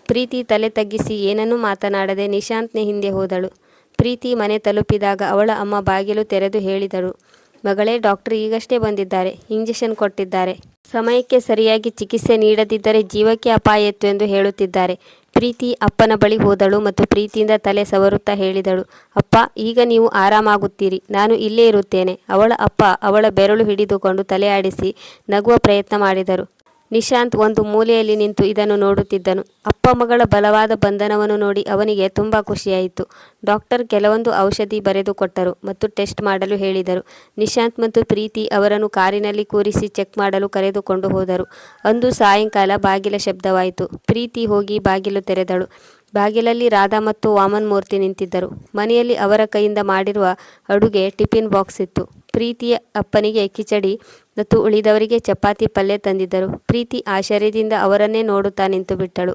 ಪ್ರೀತಿ ತಲೆ ತಗ್ಗಿಸಿ ಏನನ್ನೂ ಮಾತನಾಡದೆ ನಿಶಾಂತ್ನ ಹಿಂದೆ ಹೋದಳು. ಪ್ರೀತಿ ಮನೆ ತಲುಪಿದಾಗ ಅವಳ ಅಮ್ಮ ಬಾಗಿಲು ತೆರೆದು ಹೇಳಿದಳು. ಮಗಳೇ, ಡಾಕ್ಟರ್ ಈಗಷ್ಟೇ ಬಂದಿದ್ದಾರೆ. ಇಂಜೆಕ್ಷನ್ ಕೊಟ್ಟಿದ್ದಾರೆ. ಸಮಯಕ್ಕೆ ಸರಿಯಾಗಿ ಚಿಕಿತ್ಸೆ ನೀಡದಿದ್ದರೆ ಜೀವಕ್ಕೆ ಅಪಾಯ ಇತ್ತು ಎಂದು ಹೇಳುತ್ತಿದ್ದಾರೆ. ಪ್ರೀತಿ ಅಪ್ಪನ ಬಳಿ ಹೋದಳು ಮತ್ತು ಪ್ರೀತಿಯಿಂದ ತಲೆ ಸವರುತ್ತಾ ಹೇಳಿದಳು, ಅಪ್ಪ, ಈಗ ನೀವು ಆರಾಮಾಗುತ್ತೀರಿ. ನಾನು ಇಲ್ಲೇ ಇರುತ್ತೇನೆ. ಅವಳ ಅಪ್ಪ ಅವಳ ಬೆರಳು ಹಿಡಿದುಕೊಂಡು ತಲೆ ಆಡಿಸಿ ನಗುವ ಪ್ರಯತ್ನ ಮಾಡಿದರು. ನಿಶಾಂತ್ ಒಂದು ಮೂಲೆಯಲ್ಲಿ ನಿಂತು ಇದನ್ನು ನೋಡುತ್ತಿದ್ದನು. ಅಪ್ಪ ಮಗಳ ಬಲವಾದ ಬಂಧನವನ್ನು ನೋಡಿ ಅವನಿಗೆ ತುಂಬ ಖುಷಿಯಾಯಿತು. ಡಾಕ್ಟರ್ ಕೆಲವೊಂದು ಔಷಧಿ ಬರೆದುಕೊಟ್ಟರು ಮತ್ತು ಟೆಸ್ಟ್ ಮಾಡಲು ಹೇಳಿದರು. ನಿಶಾಂತ್ ಮತ್ತು ಪ್ರೀತಿ ಅವರನ್ನು ಕಾರಿನಲ್ಲಿ ಕೂರಿಸಿ ಚೆಕ್ ಮಾಡಲು ಕರೆದುಕೊಂಡು ಹೋದರು. ಅಂದು ಸಾಯಂಕಾಲ ಬಾಗಿಲ ಶಬ್ದವಾಯಿತು. ಪ್ರೀತಿ ಹೋಗಿ ಬಾಗಿಲು ತೆರೆದಳು. ಬಾಗಿಲಲ್ಲಿ ರಾಧಾ ಮತ್ತು ವಾಮನ್ ಮೂರ್ತಿ ನಿಂತಿದ್ದರು. ಮನೆಯಲ್ಲಿ ಅವರ ಕೈಯಿಂದ ಮಾಡಿರುವ ಅಡುಗೆ ಟಿಫಿನ್ ಬಾಕ್ಸ್ ಇತ್ತು. ಪ್ರೀತಿಯ ಅಪ್ಪನಿಗೆ ಕಿಚಡಿ ಮತ್ತು ಉಳಿದವರಿಗೆ ಚಪಾತಿ ಪಲ್ಯ ತಂದಿದ್ದರು. ಪ್ರೀತಿ ಆಶ್ಚರ್ಯದಿಂದ ಅವರನ್ನೇ ನೋಡುತ್ತಾ ನಿಂತು ಬಿಟ್ಟಳು.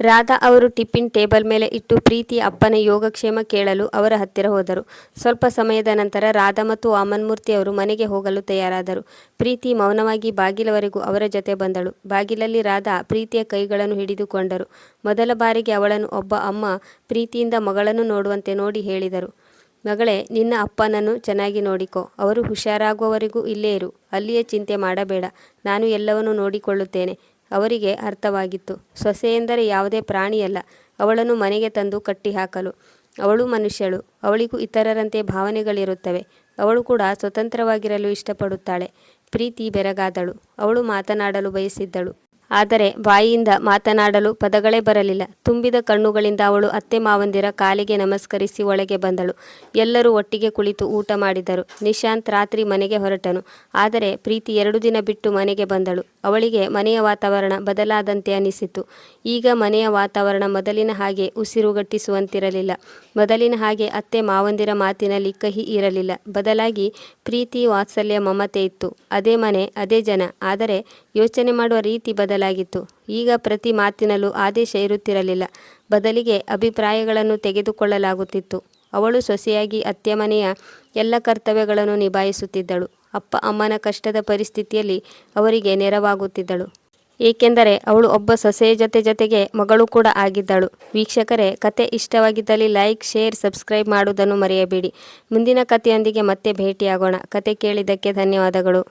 ರಾಧಾ ಅವರು ಟಿಫಿನ್ ಟೇಬಲ್ ಮೇಲೆ ಇಟ್ಟು ಪ್ರೀತಿ ಅಪ್ಪನ ಯೋಗಕ್ಷೇಮ ಕೇಳಲು ಅವರ ಹತ್ತಿರ ಹೋದರು. ಸ್ವಲ್ಪ ಸಮಯದ ನಂತರ ರಾಧಾ ಮತ್ತು ವಾಮನ್ಮೂರ್ತಿ ಅವರು ಮನೆಗೆ ಹೋಗಲು ತಯಾರಾದರು. ಪ್ರೀತಿ ಮೌನವಾಗಿ ಬಾಗಿಲವರೆಗೂ ಅವರ ಜೊತೆ ಬಂದಳು. ಬಾಗಿಲಲ್ಲಿ ರಾಧಾ ಪ್ರೀತಿಯ ಕೈಗಳನ್ನು ಹಿಡಿದುಕೊಂಡರು. ಮೊದಲ ಬಾರಿಗೆ ಅವಳನ್ನು ಒಬ್ಬ ಅಮ್ಮ ಪ್ರೀತಿಯಿಂದ ಮಗಳನ್ನು ನೋಡುವಂತೆ ನೋಡಿ ಹೇಳಿದರು. ಮಗಳೇ, ನಿನ್ನ ಅಪ್ಪನನ್ನು ಚೆನ್ನಾಗಿ ನೋಡಿಕೋ. ಅವರು ಹುಷಾರಾಗುವವರೆಗೂ ಇಲ್ಲೇ ಇರು. ಅಲ್ಲಿಯೇ ಚಿಂತೆ ಮಾಡಬೇಡ. ನಾನು ಎಲ್ಲವನ್ನೂ ನೋಡಿಕೊಳ್ಳುತ್ತೇನೆ. ಅವರಿಗೆ ಅರ್ಥವಾಗಿತ್ತು. ಸೊಸೆಯೆಂದರೆ ಯಾವುದೇ ಪ್ರಾಣಿಯಲ್ಲ. ಅವಳನ್ನು ಮನೆಗೆ ತಂದು ಕಟ್ಟಿಹಾಕಲು. ಅವಳು ಮನುಷ್ಯಳು. ಅವಳಿಗೂ ಇತರರಂತೆ ಭಾವನೆಗಳಿರುತ್ತವೆ. ಅವಳು ಕೂಡ ಸ್ವತಂತ್ರವಾಗಿರಲು ಇಷ್ಟಪಡುತ್ತಾಳೆ. ಪ್ರೀತಿ ಬೆರಗಾದಳು. ಅವಳು ಮಾತನಾಡಲು ಬಯಸಿದ್ದಳು. ಆದರೆ ಬಾಯಿಯಿಂದ ಮಾತನಾಡಲು ಪದಗಳೇ ಬರಲಿಲ್ಲ. ತುಂಬಿದ ಕಣ್ಣುಗಳಿಂದ ಅವಳು ಅತ್ತೆ ಮಾವಂದಿರ ಕಾಲಿಗೆ ನಮಸ್ಕರಿಸಿ ಒಳಗೆ ಬಂದಳು. ಎಲ್ಲರೂ ಒಟ್ಟಿಗೆ ಕುಳಿತು ಊಟ ಮಾಡಿದರು. ನಿಶಾಂತ್ ರಾತ್ರಿ ಮನೆಗೆ ಹೊರಟನು. ಆದರೆ ಪ್ರೀತಿ ಎರಡು ದಿನ ಬಿಟ್ಟು ಮನೆಗೆ ಬಂದಳು. ಅವಳಿಗೆ ಮನೆಯ ವಾತಾವರಣ ಬದಲಾದಂತೆ ಅನಿಸಿತು. ಈಗ ಮನೆಯ ವಾತಾವರಣ ಮೊದಲಿನ ಹಾಗೆ ಉಸಿರುಗಟ್ಟಿಸುವಂತಿರಲಿಲ್ಲ. ಮೊದಲಿನ ಹಾಗೆ ಅತ್ತೆ ಮಾವಂದಿರ ಮಾತಿನಲ್ಲಿ ಕಹಿ ಇರಲಿಲ್ಲ. ಬದಲಾಗಿ ಪ್ರೀತಿ ವಾತ್ಸಲ್ಯ ಮಮತೆ ಇತ್ತು. ಅದೇ ಮನೆ, ಅದೇ ಜನ. ಆದರೆ ಯೋಚನೆ ಮಾಡುವ ರೀತಿ ಬದಲಾಗಿತ್ತು ಈಗ ಪ್ರತಿ ಮಾತಿನಲ್ಲೂ ಆದೇಶ ಇರುತ್ತಿರಲಿಲ್ಲ. ಬದಲಿಗೆ ಅಭಿಪ್ರಾಯಗಳನ್ನು ತೆಗೆದುಕೊಳ್ಳಲಾಗುತ್ತಿತ್ತು. ಅವಳು ಸೊಸೆಯಾಗಿ ಅತ್ತೆ ಮನೆಯ ಎಲ್ಲ ಕರ್ತವ್ಯಗಳನ್ನು ನಿಭಾಯಿಸುತ್ತಿದ್ದಳು. ಅಪ್ಪ ಅಮ್ಮನ ಕಷ್ಟದ ಪರಿಸ್ಥಿತಿಯಲ್ಲಿ ಅವರಿಗೆ ನೆರವಾಗುತ್ತಿದ್ದಳು. ಏಕೆಂದರೆ ಅವಳು ಒಬ್ಬ ಸೊಸೆಯ ಜೊತೆ ಜೊತೆಗೆ ಮಗಳು ಕೂಡ ಆಗಿದ್ದಳು. ವೀಕ್ಷಕರೇ, ಕತೆ ಇಷ್ಟವಾಗಿದ್ದಲ್ಲಿ ಲೈಕ್, ಶೇರ್, ಸಬ್ಸ್ಕ್ರೈಬ್ ಮಾಡುವುದನ್ನು ಮರೆಯಬೇಡಿ. ಮುಂದಿನ ಕಥೆಯೊಂದಿಗೆ ಮತ್ತೆ ಭೇಟಿಯಾಗೋಣ. ಕತೆ ಕೇಳಿದ್ದಕ್ಕೆ ಧನ್ಯವಾದಗಳು.